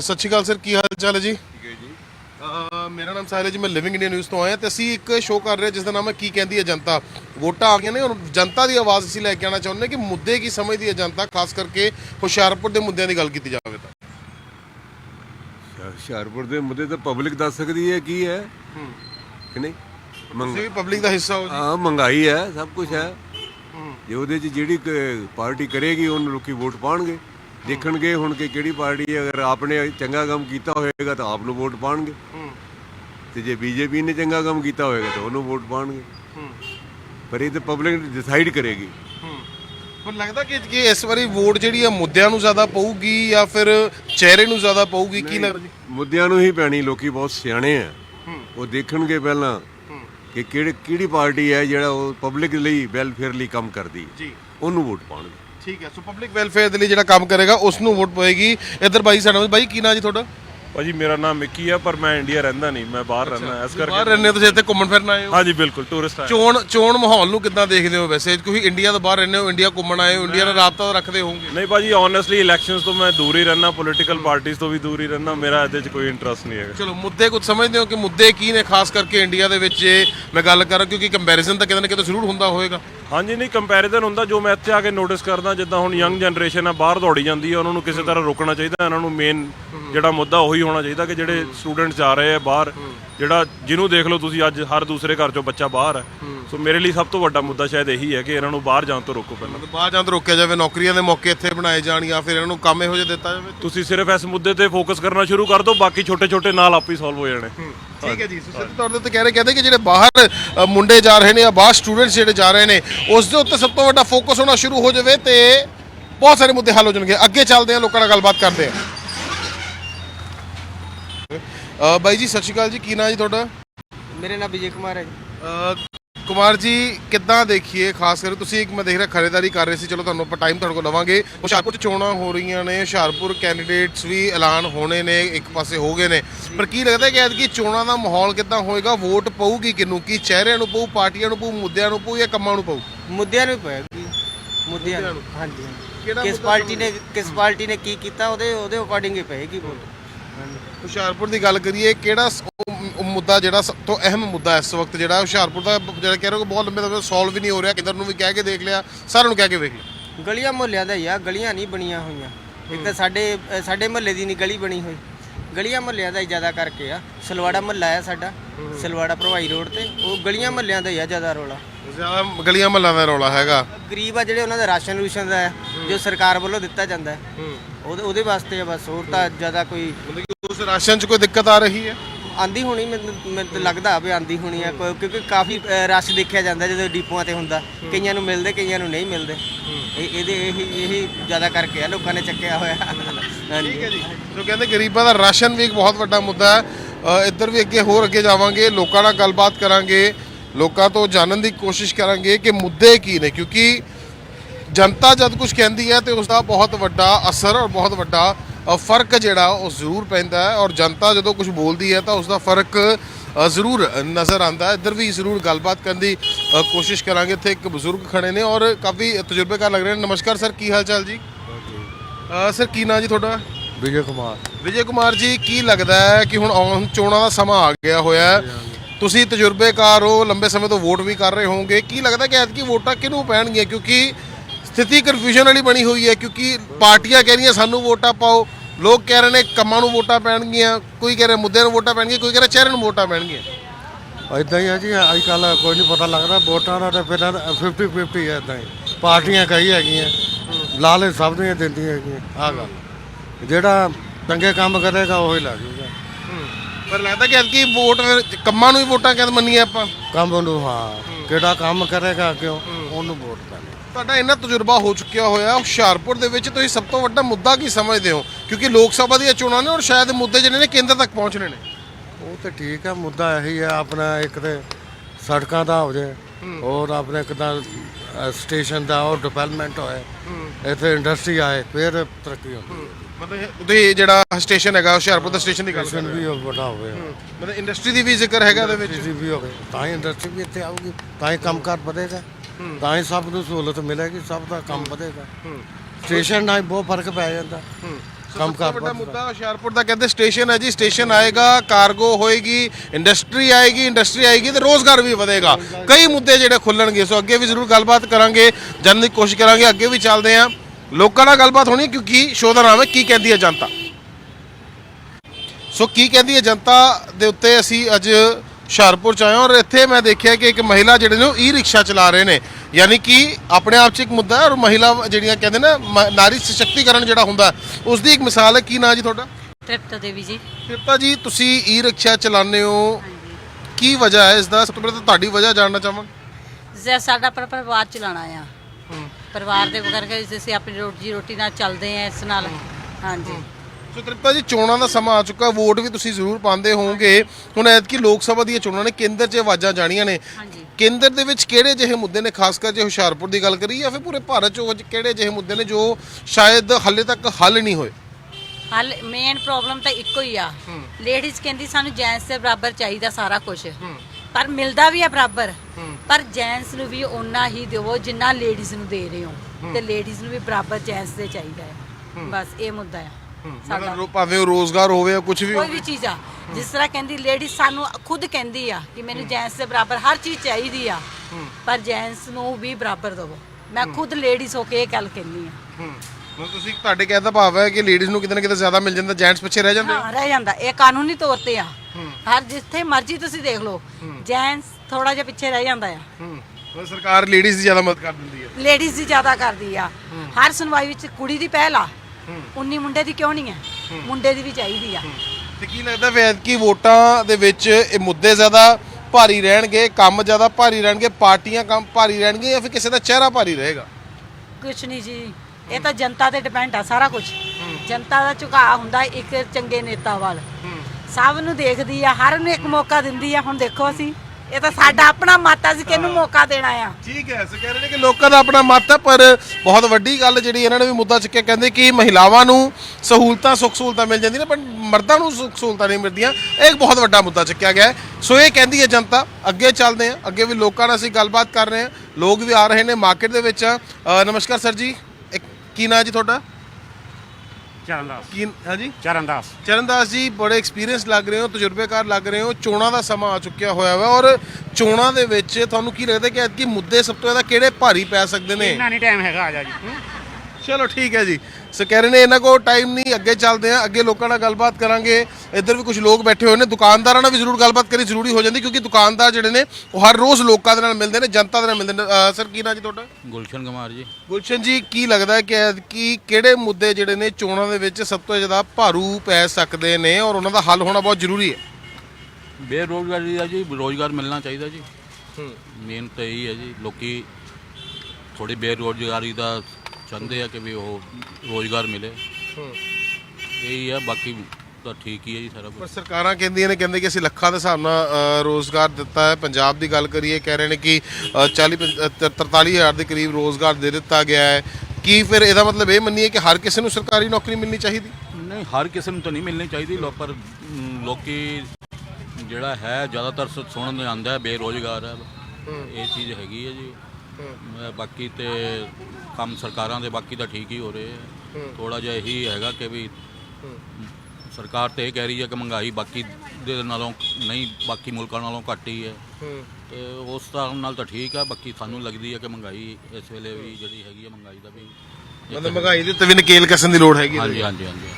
ਸਤਿ ਸ਼੍ਰੀ ਅਕਾਲ ਸਰ ਕੀ ਹਾਲ ਚਾਲ ਹੈ ਜੀ? ਠੀਕ ਹੈ ਜੀ। ਮੇਰਾ ਨਾਮ ਸਾਹਿਲ ਹੈ ਜੀ ਮੈਂ ਲਿਵਿੰਗ ਇੰਡੀਆ ਨਿਊਜ਼ ਤੋਂ ਆਇਆ। ਤੇ ਅਸੀਂ ਇੱਕ ਸ਼ੋਅ ਕਰ ਰਹੇ ਹਾਂ ਜਿਸ ਦਾ ਨਾਮ ਹੈ ਕੀ ਕਹਿੰਦੀ ਹੈ ਜਨਤਾ। ਵੋਟਾਂ ਆ ਗਈਆਂ ਨੇ ਔਰ ਜਨਤਾ ਦੀ ਆਵਾਜ਼ ਅਸੀਂ ਲੈ ਕੇ ਆਉਣਾ ਚਾਹੁੰਦੇ ਹਾਂ ਕਿ ਮੁੱਦੇ ਕੀ ਸਮਝਦੀ ਹੈ ਜਨਤਾ ਖਾਸ ਕਰਕੇ ਹੁਸ਼ਿਆਰਪੁਰ ਦੇ ਮੁੱਦਿਆਂ ਦੀ ਗੱਲ ਕੀਤੀ ਜਾਵੇ ਤਾਂ। ਹੁਸ਼ਿਆਰਪੁਰ ਦੇ ਮੁੱਦੇ ਤਾਂ ਪਬਲਿਕ ਦੱਸ ਸਕਦੀ ਹੈ ਕੀ ਹੈ? ਕਿ ਨਹੀਂ? ਮੰਗ ਤੁਸੀਂ ਵੀ ਪਬਲਿਕ ਦਾ ਹਿੱਸਾ ਹੋ ਜੀ। ਹਾਂ ਮਹਿੰਗਾਈ ਹੈ ਸਭ ਕੁਝ ਹੈ। ਜੇ ਉਹਦੇ 'ਚ ਜਿਹੜੀ ਪਾਰਟੀ ਕਰੇਗੀ ਉਹਨੂੰ ਲੋਕੀ ਵੋਟ ਪਾਣਗੇ ਦੇਖਣਗੇ ਹੁਣ ਕਿ ਕਿਹੜੀ ਪਾਰਟੀ ਅਗਰ ਆਪਨੇ ਚੰਗਾ ਕੰਮ ਕੀਤਾ ਹੋਏਗਾ ਤਾਂ ਆਪ ਨੂੰ ਵੋਟ ਪਾਣਗੇ ਤੇ ਜੇ ਬੀਜੇਪੀ ਨੇ ਚੰਗਾ ਕੰਮ ਕੀਤਾ ਹੋਏਗਾ ਤਾਂ ਉਹਨੂੰ ਵੋਟ ਪਾਣਗੇ ਪਰ ਇਹ ਤਾਂ ਪਬਲਿਕ ਡਿਸਾਈਡ ਕਰੇਗੀ। ਪਰ ਲੱਗਦਾ ਕਿ ਕਿ ਇਸ ਵਾਰੀ ਵੋਟ ਜਿਹੜੀ ਹੈ ਮੁੱਦਿਆਂ ਨੂੰ ਜ਼ਿਆਦਾ ਪਊਗੀ ਜਾਂ ਫਿਰ ਚਿਹਰੇ ਨੂੰ ਜ਼ਿਆਦਾ ਪਊਗੀ ਕੀ ਲੱਗਦਾ ਜੀ ਮੁੱਦਿਆਂ ਨੂੰ ਹੀ ਪੈਣੀ ਲੋਕੀ ਬਹੁਤ ਸਿਆਣੇ ਆ। ਉਹ ਦੇਖਣਗੇ ਪਹਿਲਾਂ ਕਿ ਕਿਹੜੀ ਕਿਹੜੀ ਪਾਰਟੀ ਹੈ ਜਿਹੜਾ ਉਹ ਪਬਲਿਕ ਲਈ ਵੈਲਫੇਅਰ ਲਈ ਕੰਮ ਕਰਦੀ ਹੈ। ਜੀ। ਉਹਨੂੰ ਵੋਟ ਪਾਣਗੇ ਠੀਕ ਹੈ ਸੋ ਪਬਲਿਕ ਵੈਲਫੇਅਰ ਦੇ ਲਈ ਜਿਹੜਾ ਕੰਮ ਕਰੇਗਾ ਉਸ ਨੂੰ ਵੋਟ ਪਏਗੀ। ਇੱਧਰ ਬਾਈ ਸਾਡਾ ਬਾਈ ਕੀ ਨਾਂ ਜੀ ਤੁਹਾਡਾ? ਭਾਜੀ ਮੇਰਾ ਨਾਮ ਮਿੱਕੀ ਆ ਪਰ ਮੈਂ ਇੰਡੀਆ ਰਹਿੰਦਾ ਨਹੀਂ ਮੈਂ ਬਾਹਰ ਰਹਿੰਦਾ ਇਸ ਬਾਹਰ ਕਰਕੇ ਰਹਿੰਦੇ ਹੋ ਤੁਸੀਂ ਇੱਥੇ ਘੁੰਮਣ ਫਿਰਨ ਆਏ ਹੋ? ਹਾਂਜੀ ਬਿਲਕੁਲ ਟੂਰਿਸਟ ਆ ਚੋਣ ਚੋਣ ਮਾਹੌਲ ਨੂੰ ਕਿੱਦਾਂ ਦੇਖਦੇ ਹੋ ਵੈਸੇ? ਕਿਉਂਕਿ ਇੰਡੀਆ ਤੋਂ ਬਾਹਰ ਰਹਿੰਦੇ ਹੋ ਇੰਡੀਆ ਘੁੰਮਣ ਆਏ ਹੋ ਇੰਡੀਆ ਨਾਲ ਰਾਬਤਾ ਤਾਂ ਰੱਖਦੇ ਹੋਵੋਗੇ। ਨਹੀਂ ਭਾਜੀ ਓਨੈਸਟਲੀ ਇਲੈਕਸ਼ਨਸ ਤੋਂ ਮੈਂ ਦੂਰ ਹੀ ਰਹਿਣਾ ਪੋਲੀਟੀਕਲ ਪਾਰਟੀਆਂ ਤੋਂ ਵੀ ਦੂਰ ਹੀ ਰਹਿਣਾ ਮੇਰਾ ਇਹਦੇ 'ਚ ਕੋਈ ਇੰਟਰਸਟ ਨਹੀਂ ਹੈਗਾ। ਚਲੋ ਮੁੱਦੇ ਕੁਝ ਸਮਝਦੇ ਹੋ ਕਿ ਮੁੱਦੇ ਕੀ ਨੇ ਖਾਸ ਕਰਕੇ ਇੰਡੀਆ ਦੇ ਵਿੱਚ ਜੇ ਮੈਂ ਗੱਲ ਕਰਾਂ ਕਿਉਂਕਿ ਕੰਪੈਰੀਜ਼ਨ ਤਾਂ ਕਿਤੇ ਨਾ ਕਿਤੇ ਜ਼ਰੂਰ ਹੁੰਦਾ ਹੋਏਗਾ ਹਾਂਜੀ ਨਹੀਂ ਕੰਪੈਰੀਜ਼ਨ ਹੁੰਦਾ ਜੋ ਮੈਂ ਇੱਥੇ ਆ ਕੇ ਨੋਟਿਸ ਕਰਦਾ ਜਿੱਦਾਂ ਹੁਣ ਯੰਗ ਜਨਰੇਸ਼ਨ ਆ ਬਾਹਰ ਦੌੜੀ ਜਾਂਦੀ ਹੈ ਉਹਨਾਂ ਨੂੰ ਕਿਸੇ ਤਰ੍ਹਾਂ ਰੋਕਣਾ ਚਾਹੀਦਾ ਇਹਨਾਂ ਨੂੰ ਮੇਨ ਜਿਹੜਾ ਮੁੱਦਾ ਉਹੀ ਹੋਣਾ ਚਾਹੀਦਾ ਕਿ ਜਿਹੜੇ ਸਟੂਡੈਂਟ ਜਾ ਰਹੇ ਆ ਬਾਹਰ ਜਿਹੜਾ ਜਿਹਨੂੰ ਦੇਖ ਲਓ ਤੁਸੀਂ ਅੱਜ ਹਰ ਦੂਸਰੇ ਘਰ ਚੋਂ ਬੱਚਾ ਬਾਹਰ ਹੈ। ਸੋ ਮੇਰੇ ਲਈ ਸਭ ਤੋਂ ਵੱਡਾ ਮੁੱਦਾ ਸ਼ਾਇਦ ਇਹੀ ਹੈ ਕਿ ਇਹਨਾਂ ਨੂੰ ਬਾਹਰ ਜਾਣ ਤੋਂ ਰੋਕੋ ਪਹਿਲਾਂ। ਬਾਹਰ ਜਾਂ ਤਾਂ ਰੋਕਿਆ ਜਾਵੇ ਨੌਕਰੀਆਂ ਦੇ ਮੌਕੇ ਇੱਥੇ ਬਣਾਏ ਜਾਣ ਜਾਂ ਫਿਰ ਇਹਨਾਂ ਨੂੰ ਕੰਮ ਇਹੋ ਜਿਹਾ ਦਿੱਤਾ ਜਾਵੇ ਤੁਸੀਂ ਸਿਰਫ ਇਸ ਮੁੱਦੇ ਤੇ ਫੋਕਸ ਕਰਨਾ ਸ਼ੁਰੂ ਕਰ ਦਿਓ ਬਾਕੀ ਛੋਟੇ ਛੋਟੇ ਨਾਲ ਆਪੇ ਸੋਲਵ ਹੋ ਜਾਣੇ। ਠੀਕ ਹੈ ਜੀ। ਸੋ ਸਿੱਧੇ ਤੌਰ ਤੇ ਕਹਿ ਰਹੇ ਕਹਿੰਦੇ ਕਿ ਜਿਹੜੇ ਬਾਹਰ ਮੁੰਡੇ ਜਾ ਰਹੇ ਨੇ ਜਾਂ ਬਾਹਰ ਸਟੂਡੈਂਟਸ ਜਿਹੜੇ ਜਾ ਰਹੇ ਨੇ ਉਸ ਦੇ ਉੱਤੇ ਸਭ ਤੋਂ ਵੱਡਾ ਫੋਕਸ ਹੋਣਾ ਸ਼ੁਰੂ ਹੋ ਜਾਵੇ ਤੇ ਬਹੁਤ ਸਾਰੇ ਮੁੱਦੇ ਹੱਲ ਹੋ ਜਾਣਗੇ। ਅੱਗੇ ਚੱਲਦੇ ਹਾਂ ਲੋਕਾਂ ਨਾਲ ਗੱਲਬਾਤ ਕਰਦੇ ਹਾਂ। ਅ, ਬਾਈ ਜੀ ਸਤਿ ਸ਼੍ਰੀ ਅਕਾਲ ਜੀ। ਕੀ ਨਾਂ ਜੀ ਤੁਹਾਡਾ? ਮੇਰੇ ਨਾਲ ਵਿਜੇ ਕੁਮਾਰ ਹੈ ਜੀ। ਅ, ਕੁਮਾਰ ਜੀ ਕਿੱਦਾਂ ਦੇਖੀਏ? ਖਾਸ ਕਰਕੇ ਤੁਸੀਂ ਇੱਕ ਮੈਂ ਦੇਖ ਰਿਹਾ ਖਰੀਦਦਾਰੀ ਕਰ ਰਹੇ ਸੀ। ਚਲੋ ਤੁਹਾਨੂੰ ਆਪਾਂ ਟਾਈਮ ਤੁਹਾਡੇ ਕੋਲ ਲਵਾਂਗੇ ਹੁਸ਼ਿਆਰਪੁਰ 'ਚ ਚੋਣਾਂ ਹੋ ਰਹੀਆਂ ਨੇ। ਹੁਸ਼ਿਆਰਪੁਰ ਕੈਂਡੀਡੇਟਸ ਵੀ ਐਲਾਨ ਹੋਣੇ ਨੇ ਇੱਕ ਪਾਸੇ ਹੋ ਗਏ ਨੇ। ਪਰ ਕੀ ਲੱਗਦਾ ਕਿ ਐਤਕੀ ਚੋਣਾਂ ਦਾ ਮਾਹੌਲ ਕਿੱਦਾਂ ਹੋਏਗਾ? ਵੋਟ ਪਊਗੀ ਕਿਨੂੰ ਕੀ ਚਿਹਰਿਆਂ ਨੂੰ ਪਊ ਪਾਰਟੀਆਂ ਨੂੰ ਪਊ ਮੁੱਦਿਆਂ ਨੂੰ ਪਊ ਜਾਂ ਕੰਮਾਂ ਨੂੰ ਪਊ? ਮੁੱਦਿਆਂ ਨੂੰ ਪਏਗੀ ਮੁੱਦਿਆਂ ਨੂੰ। ਹਾਂਜੀ ਕਿਹੜਾ ਕਿਸ ਮੁੱਦਾ ਪਾਰਟੀ ਨੇ ਕਿਸ ਪਾਰਟੀ ਨੇ ਕੀ ਕੀਤਾ ਉਹਦੇ ਉਹਦੇ ਅਕੋਰਡਿੰਗ ਹੀ ਪਏਗੀ ਵੋਟ ਹੁਸ਼ਿਆਰਪੁਰ ਦੀ ਗੱਲ ਕਰੀਏ ਕਿਹੜਾ ਸ- ਉਹ ਮ- ਉਹ ਮੁੱਦਾ ਜਿਹੜਾ ਸਭ ਤੋਂ ਅਹਿਮ ਮੁੱਦਾ ਇਸ ਵਕਤ ਜਿਹੜਾ ਹੁਸ਼ਿਆਰਪੁਰ ਦਾ ਜਿਹੜਾ ਕਹਿ ਰਹੇ ਹੋ ਕਿ ਬਹੁਤ ਲੰਬੇ ਲੰਬੇ ਸੋਲਵ ਵੀ ਨਹੀਂ ਹੋ ਰਿਹਾ ਕਿਧਰ ਨੂੰ ਵੀ ਕਹਿ ਕੇ ਦੇਖ ਲਿਆ ਸਾਰਿਆਂ ਨੂੰ ਕਹਿ ਕੇ ਵੇਖ ਲਿਆ। ਗਲੀਆਂ ਮੁਹੱਲਿਆਂ ਦਾ ਹੀ ਆ ਗਲੀਆਂ ਨਹੀਂ ਬਣੀਆਂ ਹੋਈਆਂ। ਇੱਕ ਤਾਂ ਸਾਡੇ ਅ, ਸਾਡੇ ਮੁਹੱਲੇ ਦੀ ਨਹੀਂ ਗਲੀ ਬਣੀ ਹੋਈ। ਗਲੀਆਂ ਮੁਹੱਲਿਆਂ ਦਾ ਹੀ ਜ਼ਿਆਦਾ ਕਰਕੇ ਆ ਸਲਵਾੜਾ ਮੁਹੱਲਾ ਆ ਸਾਡਾ ਸਲਵਾੜਾ ਭਰਵਾਈ ਰੋਡ ਤੇ ਉਹ ਗਲੀਆਂ ਮੁਹੱਲਿਆਂ ਦਾ ਹੀ ਆ ਜ਼ਿਆਦਾ ਰੋਲਾ। ਜ਼ਿਆਦਾ ਗਲੀਆਂ ਮਹੱਲਾਂ ਦਾ ਰੌਲਾ ਹੈਗਾ। ਗਰੀਬ ਆ ਜਿਹੜੇ ਉਹਨਾਂ ਦਾ ਰਾਸ਼ਨ ਰੂਸ਼ਨ ਦਾ ਹੈ, ਜੋ ਸਰਕਾਰ ਵੱਲੋਂ ਦਿੱਤਾ ਜਾਂਦਾ ਹੈ। ਉਹਦੇ ਉਹਦੇ ਵਾਸਤੇ ਆ ਬਸ ਹੋਰ ਤਾਂ ਜ਼ਿਆਦਾ ਕੋਈ ਮਤਲਬ ਕਿ ਉਸ ਰਾਸ਼ਨ 'ਚ ਕੋਈ ਦਿੱਕਤ ਆ ਰਹੀ ਹੈ? ਆਂਦੀ ਹੋਣੀ ਮੈਨੂੰ ਮੈਨੂੰ ਤਾਂ ਲੱਗਦਾ ਵੀ ਆਂਦੀ ਹੋਣੀ ਆ ਕੋਈ- ਕਿਉਂਕਿ ਕਾਫੀ ਅ, ਰਸ਼ ਦੇਖਿਆ ਜਾਂਦਾ ਜਦੋਂ ਡੀਪੂਆਂ ਤੇ ਹੁੰਦਾ। ਕਈਆਂ ਨੂੰ ਮਿਲਦੇ ਕਈਆਂ ਨੂੰ ਨਹੀਂ ਮਿਲਦੇ। ਇਹ ਇਹਦੇ ਇਹੀ ਇਹੀ ਜ਼ਿਆਦਾ ਕਰਕੇ ਆ ਲੋਕਾਂ ਨੇ ਚੱਕਿਆ ਹੋਇਆ। ਹਾਂਜੀ। ਠੀਕ ਹੈ ਜੀ। ਸੋ ਕਹਿੰਦੇ ਗਰੀਬਾਂ ਦਾ ਰਾਸ਼ਨ ਵੀ ਇੱਕ ਬਹੁਤ ਵੱਡਾ ਮੁੱਦਾ ਹੈ। ਅ, ਇੱਧਰ ਵੀ ਅੱਗੇ ਹੋਰ ਅੱਗੇ ਜਾਵਾਂਗੇ ਲੋਕਾਂ ਨਾਲ ਗੱਲਬਾਤ ਕਰਾਂਗੇ। ਲੋਕਾਂ ਤੋਂ ਜਾਣਨ ਦੀ ਕੋਸ਼ਿਸ਼ ਕਰਾਂਗੇ ਕਿ ਮੁੱਦੇ ਕੀ ਨੇ ਕਿਉਂਕਿ ਜਨਤਾ ਜਦ ਕੁਝ ਕਹਿੰਦੀ ਹੈ ਤੇ ਉਸ ਦਾ ਬਹੁਤ ਵੱਡਾ ਅਸਰ ਔਰ ਬਹੁਤ ਵੱਡਾ ਫ਼ਰਕ ਜਿਹੜਾ ਉਹ ਜ਼ਰੂਰ ਪੈਂਦਾ ਹੈ ਔਰ ਜਨਤਾ ਜਦੋਂ ਕੁਝ ਬੋਲਦੀ ਹੈ ਤਾਂ ਉਸ ਦਾ ਫ਼ਰਕ ਜ਼ਰੂਰ ਨਜ਼ਰ ਆਉਂਦਾ ਹੈ। ਇੱਧਰ ਵੀ ਜ਼ਰੂਰ ਗੱਲਬਾਤ ਕਰਨ ਦੀ ਕੋਸ਼ਿਸ਼ ਕਰਾਂਗੇ। ਇੱਥੇ ਇੱਕ ਬਜ਼ੁਰਗ ਖੜੇ ਨੇ ਔਰ ਕਾਫੀ ਤਜਰਬੇਕਾਰ ਲੱਗ ਰਹੇ ਨੇ। ਨਮਸਕਾਰ ਸਰ ਕੀ ਹਾਲ ਚਾਲ ਜੀ ਸਰ ਕੀ ਨਾਂ ਜੀ ਤੁਹਾਡਾ? ਵਿਜੇ ਕੁਮਾਰ। ਵਿਜੇ ਕੁਮਾਰ ਜੀ ਕੀ ਲੱਗਦਾ ਹੈ ਕਿ ਹੁਣ ਆਉਣ ਚੋਣਾਂ ਦਾ ਸਮਾਂ ਆ ਗਿਆ ਹੋਇਆ ਹੈ? ਤੁਸੀਂ ਤਜਰਬੇਕਾਰ ਹੋ, ਲੰਬੇ ਸਮੇਂ ਤੋਂ ਵੋਟ ਵੀ ਕਰ ਰਹੇ ਹੋਵੋਗੇ। ਕੀ ਲੱਗਦਾ ਕਿ ਐਤਕੀ ਵੋਟਾਂ ਕਿਹਨੂੰ ਪੈਣਗੀਆਂ? ਕਿਉਂਕਿ ਸਥਿਤੀ ਕਨਫਿਊਜ਼ਨ ਵਾਲੀ ਬਣੀ ਹੋਈ ਹੈ, ਕਿਉਂਕਿ ਪਾਰਟੀਆਂ ਕਹਿ ਰਹੀਆਂ, ਸਾਨੂੰ ਵੋਟਾਂ ਪਾਓ। ਲੋਕ ਕਹਿ ਰਹੇ ਨੇ, ਕੰਮਾਂ ਨੂੰ ਵੋਟਾਂ ਪੈਣਗੀਆਂ। ਕੋਈ ਕਹਿ ਰਿਹਾ, ਮੁੱਦਿਆਂ ਨੂੰ ਵੋਟਾਂ ਪੈਣਗੀਆਂ। ਕੋਈ ਕਹਿ ਰਿਹਾ ਚਿਹਰੇ ਨੂੰ ਵੋਟਾਂ ਪੈਣਗੀਆਂ। ਇਦਾਂ ਹੀ ਹੈ ਜੀ ਅੱਜ ਕੱਲ ਕੋਈ ਨਹੀਂ ਪਤਾ ਲੱਗਦਾ, ਵੋਟਾਂ ਦਾ ਤਾਂ ਫਿਰ 50 50 ਹੈ ਇਦਾਂ ਹੀ। ਪਾਰਟੀਆਂ ਕਈ ਹੈਗੀਆਂ, ਲਾਲਚ ਸਭ ਦੀਆਂ ਦਿੰਦੀਆਂ ਹੈਗੀਆਂ, ਆਹ ਗੱਲ। ਜਿਹੜਾ ਚੰਗੇ ਕੰਮ ਕਰੇਗਾ, ਉਹ ਹੀ ਲੱਗੂਗਾ ਪਰ ਲੱਗਦਾ ਕਿ ਐਤਕੀ ਵੋਟ ਕੰਮਾਂ ਨੂੰ ਹੀ ਵੋਟਾਂ ਕਹਿੰਦੇ ਮੰਨੀਏ ਆਪਾਂ। ਕੰਮ ਨੂੰ ਹਾਂ। ਕਿਹੜਾ ਕੰਮ ਕਰੇਗਾ ਕਿਉਂ? ਉਹਨੂੰ ਵੋਟ ਕਰਨੀ ਤੁਹਾਡਾ ਇੰਨਾ ਤਜਰਬਾ ਹੋ ਚੁੱਕਿਆ ਹੋਇਆ ਹੁਸ਼ਿਆਰਪੁਰ ਦੇ ਵਿੱਚ ਤੁਸੀਂ ਸਭ ਤੋਂ ਵੱਡਾ ਮੁੱਦਾ ਕੀ ਸਮਝਦੇ ਹੋ? ਕਿਉਂਕਿ ਲੋਕ ਸਭਾ ਦੀਆਂ ਚੋਣਾਂ ਨੇ ਔਰ ਸ਼ਾਇਦ ਮੁੱਦੇ ਜਿਹੜੇ ਨੇ ਕੇਂਦਰ ਤੱਕ ਪਹੁੰਚਣੇ ਨੇ। ਉਹ ਤੇ ਠੀਕ ਹੈ ਮੁੱਦਾ ਇਹੀ ਹੈ ਆਪਣਾ ਇੱਕ ਤੇ ਸੜਕਾਂ ਦਾ ਹੋ ਜਾਏ ਔਰ ਆਪਣੇ ਕਿਦਾਂ ਸਟੇਸ਼ਨ ਦਾ ਔਰ ਡਿਵੈਲਪਮੈਂਟ ਹੋਏ ਇੱਥੇ ਇੰਡਸਟਰੀ ਆਏ ਫਿਰ ਤਰੱਕੀ ਹੁੰਦੀ ਹੈ। ਮਤਲਬ ਉਹਦੇ ਜਿਹੜਾ ਸਟੇਸ਼ਨ ਹੈਗਾ ਹੁਸ਼ਿਆਰਪੁਰ ਦਾ ਸਟੇਸ਼ਨ ਦੀ ਗੱਲ ਕਰ ਸਟੇਸ਼ਨ ਰਹੇ ਵੀ ਹੋ। ਮਤਲਬ ਇੰਡਸਟਰੀ ਦੀ ਵੀ ਜ਼ਿਕਰ ਹੈਗਾ ਇਹਦੇ ਵਿੱਚ? ਇੰਡਸਟਰੀ ਵੀ ਹੋਵੇ। ਤਾਂ ਹੀ ਇੰਡਸਟਰੀ ਵੀ ਇੱਥੇ ਆਊਗੀ ਤਾਂ ਹੀ ਕੰਮਕਾਰ ਵਧੇਗਾ। ਤਾਂ ਹੀ ਸਭ ਨੂੰ ਸਹੂਲਤ ਮਿਲੇਗੀ ਸਭ ਦਾ ਕੰਮ ਵਧੇਗਾ। ਸਟੇਸ਼ਨ ਨਾਲ ਹੀ ਬਹੁਤ ਫ਼ਰਕ ਪੈ ਜਾਂਦਾ। ਕੰਮਕਾਰ ਵੱਡਾ ਵੱਧਦਾ। ਮੁੱਦਾ ਹੁਸ਼ਿਆਰਪੁਰ ਦਾ ਕਹਿੰਦੇ ਸਟੇਸ਼ਨ ਹੈ ਜੀ ਸਟੇਸ਼ਨ ਆਏਗਾ ਕਾਰਗੋ ਹੋਏਗੀ ਇੰਡਸਟਰੀ ਆਏਗੀ ਇੰਡਸਟਰੀ ਆਏਗੀ ਤੇ ਰੋਜ਼ਗਾਰ ਵੀ ਵਧੇਗਾ। ਕਈ ਮੁੱਦੇ ਜਿਹੜੇ ਖੁੱਲਣਗੇ ਸੋ ਅੱਗੇ ਵੀ ਜ਼ਰੂਰ ਗੱਲਬਾਤ ਕਰਾਂਗੇ ਜਾਣਨ ਦੀ ਕੋਸ਼ਿਸ਼ ਕਰਾਂਗੇ ਅੱਗੇ ਵੀ ਚੱਲਦੇ ਹਾਂ। ਲੋਕਾਂ ਨਾਲ ਗੱਲਬਾਤ ਹੋਣੀ ਹੈ ਕਿਉਂਕਿ ਸ਼ੋਅ ਦਾ ਨਾਮ ਹੈ ਕੀ ਕਹਿੰਦੀ ਹੈ ਜਨਤਾ? ਸੋ ਕੀ ਕਹਿੰਦੀ ਹੈ ਜਨਤਾ ਦੇ ਉੱਤੇ ਅਸੀਂ ਅੱਜ ਹੁਸ਼ਿਆਰਪੁਰ ਚ ਆਏ ਹਾਂ ਔਰ ਇੱਥੇ ਮੈਂ ਦੇਖਿਆ ਕਿ ਇੱਕ ਮਹਿਲਾ ਜਿਹੜੇ ਨੇ ਉਹ ਈ ਰਿਕਸ਼ਾ ਚਲਾ ਰਹੇ ਨੇ। ਯਾਨੀ ਕਿ ਆਪਣੇ ਆਪ 'ਚ ਇੱਕ ਮੁੱਦਾ ਹੈ ਔਰ ਮਹਿਲਾ ਜਿਹੜੀਆਂ ਕਹਿੰਦੇ ਨਾ ਨਾਰੀ ਸਸ਼ਕਤੀਕਰਨ ਜਿਹੜਾ ਹੁੰਦਾ ਉਸ ਦੀ ਇੱਕ ਮਿਸਾਲ ਹੈ। ਕੀ ਨਾਂ ਜੀ ਤੁਹਾਡਾ? ਤ੍ਰਿਪਤਾ ਦੇਵੀ ਜੀ। ਕਿਰਪਾ ਜੀ ਤੁਸੀਂ ਈ ਰਿਕਸ਼ਾ ਚਲਾਉਂਦੇ ਹੋ। ਕੀ ਵਜ੍ਹਾ ਹੈ ਇਸ ਦਾ? ਸਭ ਤੋਂ ਪਹਿਲਾਂ ਤਾਂ ਤੁਹਾਡੀ ਵਜ੍ਹਾ ਜਾਣਨਾ ਚਾਹਾਂਗਾ ਜੇ ਸਾਡਾ ਪਰ ਪਰਿਵਾਰ ਚਲਾਣਾ ਆ। ਪਰਿਵਾਰ ਦੇ ਕਰਕੇ ਅਸੀਂ ਆਪਣੀ ਰੋਜੀ ਰੋਟੀ ਨਾਲ ਚੱਲਦੇ ਆ ਇਸ ਨਾਲ। ਹਾਂਜੀ। ਸੋ ਤ੍ਰਿਪਤਾ ਜੀ ਚੋਣਾਂ ਦਾ ਸਮਾਂ ਆ ਚੁੱਕਾ ਵੋਟ ਵੀ ਤੁਸੀਂ ਜ਼ਰੂਰ ਪਾਉਂਦੇ ਹੋਵੋਗੇ। ਹੁਣ ਐਤਕੀ ਲੋਕ ਸਭਾ ਦੀਆਂ ਚੋਣਾਂ ਨੇ ਕੇਂਦਰ 'ਚ ਆਵਾਜ਼ਾਂ ਜਾਣੀਆਂ ਨੇ। ਹਾਂਜੀ। ਕੇਂਦਰ ਦੇ ਵਿੱਚ ਕਿਹੜੇ ਜਿਹੇ ਮੁੱਦੇ ਨੇ ਖਾਸ ਕਰ ਜੇ ਹੁਸ਼ਿਆਰਪੁਰ ਦੀ ਗੱਲ ਕਰੀਏ ਜਾਂ ਫਿਰ ਪੂਰੇ ਭਾਰਤ 'ਚ ਉਹ ਕਿਹੜੇ ਜਿਹੇ ਮੁੱਦੇ ਨੇ ਜੋ ਸ਼ਾਇਦ ਹਾਲੇ ਤੱਕ ਹੱਲ ਨਹੀਂ ਹੋਏ? ਹਲ ਮੇਨ ਪ੍ਰੋਬਲਮ ਤਾਂ ਇੱਕੋ ਹੀ ਆ। ਲੇਡੀਜ਼ ਕਹਿੰਦੀ ਸਾਨੂੰ ਜੈਂਟਸ ਦੇ ਬਰਾਬਰ ਚਾਹੀਦਾ ਸਾਰਾ ਕੁਝ ਪਰ ਮਿਲਦਾ ਵੀ ਆ ਬਰਾਬਰ। ਪਰ ਜੈਂਟਸ ਨੂੰ ਵੀ ਓਨਾ ਹੀ ਦਿਵੋ ਜਿੰਨਾ ਲੇਡੀਜ਼ ਨੂੰ ਦੇ ਰਹੇ ਹੋ। ਤੇ ਲੇਡੀਜ਼ ਨੂੰ ਵੀ ਬਰਾਬਰ ਜੈਂਟਸ ਦੇ ਚਾਹੀਦਾ ਹੈ। ਬਸ ਇਹ ਮੁੱਦਾ ਆ ਸਾਡਾ। ਮਤਲਬ ਭਾਵੇਂ ਉਹ ਰੋਜ਼ਗਾਰ ਹੋਵੇ ਜਾਂ ਕੁਝ ਵੀ ਕੋਈ ਹੋਵੇ। ਵੀ ਚੀਜ਼ ਆ। ਜਿਸ ਤਰ੍ਹਾਂ ਕਹਿੰਦੀ ਲੇਡੀ ਸਾਨੂੰ ਖੁਦ ਕਹਿੰਦੀ ਆ ਕਿ ਮੈਨੂੰ ਜੈਂਟਸ ਦੇ ਬਰਾਬਰ ਹਰ ਚੀਜ਼ ਚਾਹੀਦੀ ਆ। ਪਰ ਜੈਂਟਸ ਨੂੰ ਵੀ ਬਰਾਬਰ ਦਿਵੋ। ਮੈਂ ਖੁਦ ਲੇਡੀਜ਼ ਹੋ ਕੇ ਇਹ ਗੱਲ ਕਹਿੰਦੀ ਆ। ਮਤਲਬ ਤੁਸੀਂ ਤੁਹਾਡੇ ਕਹਿਣ ਦਾ ਭਾਵ ਹੈ ਕਿ ਲੇਡੀਜ਼ ਨੂੰ ਕਿਤੇ ਨਾ ਕਿਤੇ ਜ਼ਿਆਦਾ ਮਿਲ ਜਾਂਦਾ ਜੈਂਟਸ ਪਿੱਛੇ ਰਹਿ ਜਾਂਦੇ? ਹਾਂ ਰਹਿ ਜਾਂਦਾ। ਇਹ ਕਾਨੂੰਨੀ ਤੌਰ ਤੇ ਆ। ਹਰ ਜਿੱਥੇ ਮਰਜ਼ੀ ਤੁਸੀਂ ਦੇਖ ਲਓ ਜੈਂਟਸ ਥੋੜਾ ਜਿਹਾ ਪਿੱਛੇ ਰਹਿ ਜਾਂਦਾ ਆ। ਮਤਲਬ ਸਰਕਾਰ ਲੇਡੀਜ਼ ਦੀ ਜ਼ਿਆਦਾ ਮਦਦ ਕਰ ਦਿੰਦੀ ਹੈ। ਲੇਡੀਜ਼ ਦੀ ਜ਼ਿਆਦਾ ਕਰਦੀ ਆ। ਹਰ ਸੁਣਵਾਈ ਵਿੱਚ ਕੁੜੀ ਦੀ ਪਹਿਲ ਆ। 19 ਮੁੰਡੇ ਦੀ ਕਿਉਂ ਨਹੀਂ ਹੈ। ਮੁੰਡੇ ਦੀ ਵੀ ਚਾਹੀਦੀ ਆ। ਤੇ ਕੀ ਲੱਗਦਾ ਫਿਰ ਕਿ ਵੋਟਾਂ ਦੇ ਵਿੱਚ ਇਹ ਮੁੱਦੇ ਜ਼ਿਆਦਾ ਭਾਰੀ ਰਹਿਣਗੇ ਕੰਮ ਜ਼ਿਆਦਾ ਭਾਰੀ ਰਹਿਣਗੇ ਪਾਰਟੀਆਂ ਕੰਮ ਭਾਰੀ ਰਹਿਣਗੀਆਂ ਜਾਂ ਫਿਰ ਕਿਸੇ ਦਾ ਚਿਹਰਾ ਭਾਰੀ ਰਹੇਗਾ? ਕੁਛ ਨਹੀਂ ਜੀ। ਇਹ ਤਾਂ ਜਨਤਾ ਤੇ ਡਿਪੈਂਡ ਆ ਸਾਰਾ ਕੁਝ ਜਨਤਾ ਦਾ ਝੁਕਾਅ ਹੁੰਦਾ ਇੱਕ ਚੰਗੇ ਨੇਤਾ ਵੱਲ। ਸਭ ਨੂੰ ਦੇਖਦੀ ਆ ਹਰ ਨੂੰ ਇੱਕ ਮੌਕਾ ਦਿੰਦੀ ਆ ਹੁਣ ਦੇਖੋ ਅਸੀਂ ਇਹ ਤਾਂ ਸਾਡਾ ਆਪਣਾ ਮਤ ਆ ਅਸੀਂ ਕਿਹਨੂੰ ਮੌਕਾ ਦੇਣਾ ਆ? ਠੀਕ ਹੈ ਸੋ ਕਹਿ ਰਹੇ ਨੇ ਕਿ ਲੋਕਾਂ ਦਾ ਆਪਣਾ ਮਤ ਹੈ ਪਰ ਬਹੁਤ ਵੱਡੀ ਗੱਲ ਜਿਹੜੀ ਇਹਨਾਂ ਨੇ ਵੀ ਮੁੱਦਾ ਚੱਕਿਆ ਕਹਿੰਦੇ ਕਿ ਮਹਿਲਾਵਾਂ ਨੂੰ ਸਹੂਲਤਾਂ ਸੁੱਖ ਸਹੂਲਤਾਂ ਮਿਲ ਜਾਂਦੀਆਂ ਨੇ ਪਰ ਮਰਦਾਂ ਨੂੰ ਸੁੱਖ ਸਹੂਲਤਾਂ ਨਹੀਂ ਮਿਲਦੀਆਂ। ਇਹ ਇੱਕ ਬਹੁਤ ਵੱਡਾ ਮੁੱਦਾ ਚੱਕਿਆ ਗਿਆ ਸੋ ਇਹ ਕਹਿੰਦੀ ਹੈ ਜਨਤਾ ਅੱਗੇ ਚੱਲਦੇ ਹਾਂ ਅੱਗੇ ਵੀ ਲੋਕਾਂ ਨਾਲ ਅਸੀਂ ਗੱਲਬਾਤ ਕਰ ਰਹੇ ਹਾਂ। ਲੋਕ ਵੀ ਆ ਰਹੇ ਨੇ ਮਾਰਕੀਟ ਦੇ ਵਿੱਚ। ਨਮਸਕਾਰ ਸਰ ਜੀ। ਕੀ ਨਾਂ ਜੀ ਤੁਹਾਡਾ? ਚਰਨਦਾਸ। ਕੀ ਹਾਂਜੀ? ਚਰਨਦਾਸ। ਚਰਨਦਾਸ ਜੀ ਬੜੇ ਐਕਸਪੀਰੀਅੰਸ ਲੱਗ ਰਹੇ ਹੋ ਤਜਰਬੇਕਾਰ ਲੱਗ ਰਹੇ ਹੋ ਚੋਣਾਂ ਦਾ ਸਮਾਂ ਆ ਚੁੱਕਿਆ ਹੋਇਆ ਵਾ ਔਰ ਚੋਣਾਂ ਦੇ ਵਿੱਚ ਤੁਹਾਨੂੰ ਕੀ ਲੱਗਦਾ ਕਿ ਐਤਕੀ ਮੁੱਦੇ ਸਭ ਤੋਂ ਜ਼ਿਆਦਾ ਕਿਹੜੇ ਭਾਰੀ ਪੈ ਸਕਦੇ ਨੇ? ਇੰਨਾ ਨਹੀਂ ਟਾਈਮ ਹੈਗਾ ਆ ਜਾ ਜੀ। ਚਲੋ ਠੀਕ ਹੈ ਜੀ। ਸੋ ਕਹਿ ਰਹੇ ਨੇ ਇਹਨਾਂ ਕੋਲ ਟਾਈਮ ਨਹੀਂ ਅੱਗੇ ਚੱਲਦੇ ਆ ਅੱਗੇ ਲੋਕਾਂ ਨਾਲ ਗੱਲਬਾਤ ਕਰਾਂਗੇ। ਇੱਧਰ ਵੀ ਕੁਝ ਲੋਕ ਬੈਠੇ ਹੋਏ ਨੇ ਦੁਕਾਨਦਾਰਾਂ ਨਾਲ ਵੀ ਜ਼ਰੂਰ ਗੱਲਬਾਤ ਕਰੀ ਜ਼ਰੂਰੀ ਹੋ ਜਾਂਦੀ ਕਿਉਂਕਿ ਦੁਕਾਨਦਾਰ ਜਿਹੜੇ ਨੇ ਉਹ ਹਰ ਰੋਜ਼ ਲੋਕਾਂ ਦੇ ਨਾਲ ਮਿਲਦੇ ਨੇ ਜਨਤਾ ਦੇ ਨਾਲ ਮਿਲਦੇ ਨੇ। ਅਹ ਸਰ ਕੀ ਨਾਂ ਜੀ ਤੁਹਾਡਾ? ਗੁਲਸ਼ਨ ਕੁਮਾਰ ਜੀ। ਗੁਲਸ਼ਨ ਜੀ ਕੀ ਲੱਗਦਾ ਹੈ ਕਿ ਐਤਕੀ ਕਿਹੜੇ ਮੁੱਦੇ ਜਿਹੜੇ ਨੇ ਚੋਣਾਂ ਦੇ ਵਿੱਚ ਸਭ ਤੋਂ ਜ਼ਿਆਦਾ ਭਾਰੂ ਪੈ ਸਕਦੇ ਨੇ ਔਰ ਉਹਨਾਂ ਦਾ ਹੱਲ ਹੋਣਾ ਬਹੁਤ ਜ਼ਰੂਰੀ ਹੈ? ਬੇਰੋਜ਼ਗਾਰੀ ਦਾ ਜੀ ਰੋਜ਼ਗਾਰ ਮਿਲਣਾ ਚਾਹੀਦਾ ਜੀ। ਮੇਨ ਤਾਂ ਇਹੀ ਹੈ ਜੀ ਲੋਕੀ ਥੋੜੀ ਬੇਰੋਜ਼ਗਾਰੀ ਦਾ ਚਾਹੁੰਦੇ ਆ ਕਿ ਵੀ ਉਹ ਰੋਜ਼ਗਾਰ ਮਿਲੇ। ਇਹੀ ਹੈ ਬਾਕੀ ਤਾਂ ਠੀਕ ਹੀ ਹੈ ਜੀ ਸਾਰਾ ਪਰ ਕੁਝ ਸਰਕਾਰਾਂ ਕਹਿੰਦੀਆਂ ਨੇ ਕਹਿੰਦੇ ਕਿ ਅਸੀਂ ਲੱਖਾਂ ਦੇ ਹਿਸਾਬ ਨਾਲ ਅ, ਰੋਜ਼ਗਾਰ ਦਿੱਤਾ ਹੈ। ਪੰਜਾਬ ਦੀ ਗੱਲ ਕਰੀਏ ਕਹਿ ਰਹੇ ਨੇ ਕਿ ਅ, 40 ਪੰ- ਅ, ਤ- 43 ਹਜ਼ਾਰ ਦੇ ਕਰੀਬ ਰੋਜ਼ਗਾਰ ਦੇ ਦਿੱਤਾ ਗਿਆ ਹੈ। ਕੀ ਫਿਰ ਇਹਦਾ ਮਤਲਬ ਇਹ ਮੰਨੀਏ ਕਿ ਹਰ ਕਿਸੇ ਨੂੰ ਸਰਕਾਰੀ ਨੌਕਰੀ ਮਿਲਣੀ ਚਾਹੀਦੀ? ਨਹੀਂ ਹਰ ਕਿਸੇ ਨੂੰ ਤਾਂ ਨਹੀਂ ਮਿਲਣੀ ਚਾਹੀਦੀ। ਲੋ ਪਰ ਮ, ਲੋਕੀ ਜਿਹੜਾ ਹੈ ਜ਼ਿਆਦਾਤਰ ਸੁ- ਸੁਣਨ ਨੂੰ ਆਉਂਦਾ ਹੈ ਬੇਰੋਜ਼ਗਾਰ ਹੈ। ਇਹ ਚੀਜ਼ ਹੈਗੀ ਹੈ ਜੀ। ਮੈਂ ਬਾਕੀ ਤੇ ਕੰਮ ਸਰਕਾਰਾਂ ਦੇ ਬਾਕੀ ਤਾਂ ਠੀਕ ਹੀ ਹੋ ਰਹੇ ਹੈ। ਥੋੜਾ ਜਿਹਾ ਇਹੀ ਹੈਗਾ ਕਿ ਵੀ ਸਰਕਾਰ ਤੇ ਇਹ ਕਹਿ ਰਹੀ ਹੈ ਕਿ ਮਹਿੰਗਾਈ ਬਾਕੀ ਦੇ ਨਾਲੋਂ ਨਹੀਂ ਬਾਕੀ ਮੁਲਕਾਂ ਨਾਲੋਂ ਘੱਟ ਹੀ ਹੈ। ਤੇ ਉਸ ਹਿਸਾਬ ਨਾਲ ਤਾਂ ਠੀਕ ਆ ਬਾਕੀ ਸਾਨੂੰ ਲੱਗਦੀ ਹੈ ਕਿ ਮਹਿੰਗਾਈ ਇਸ ਵੇਲੇ ਵੀ ਜਿਹੜੀ ਹੈਗੀ ਹੈ ਮਹਿੰਗਾਈ ਦਾ ਵੀ ਮਤਲਬ ਮਹਿੰਗਾਈ ਦੇ ਉੱਤੇ ਵੀ ਨਕੇਲ ਕਸਣ ਦੀ ਲੋੜ ਹੈਗੀ ਹਾਂਜੀ ਹਾਂਜੀ ਹਾਂਜੀ।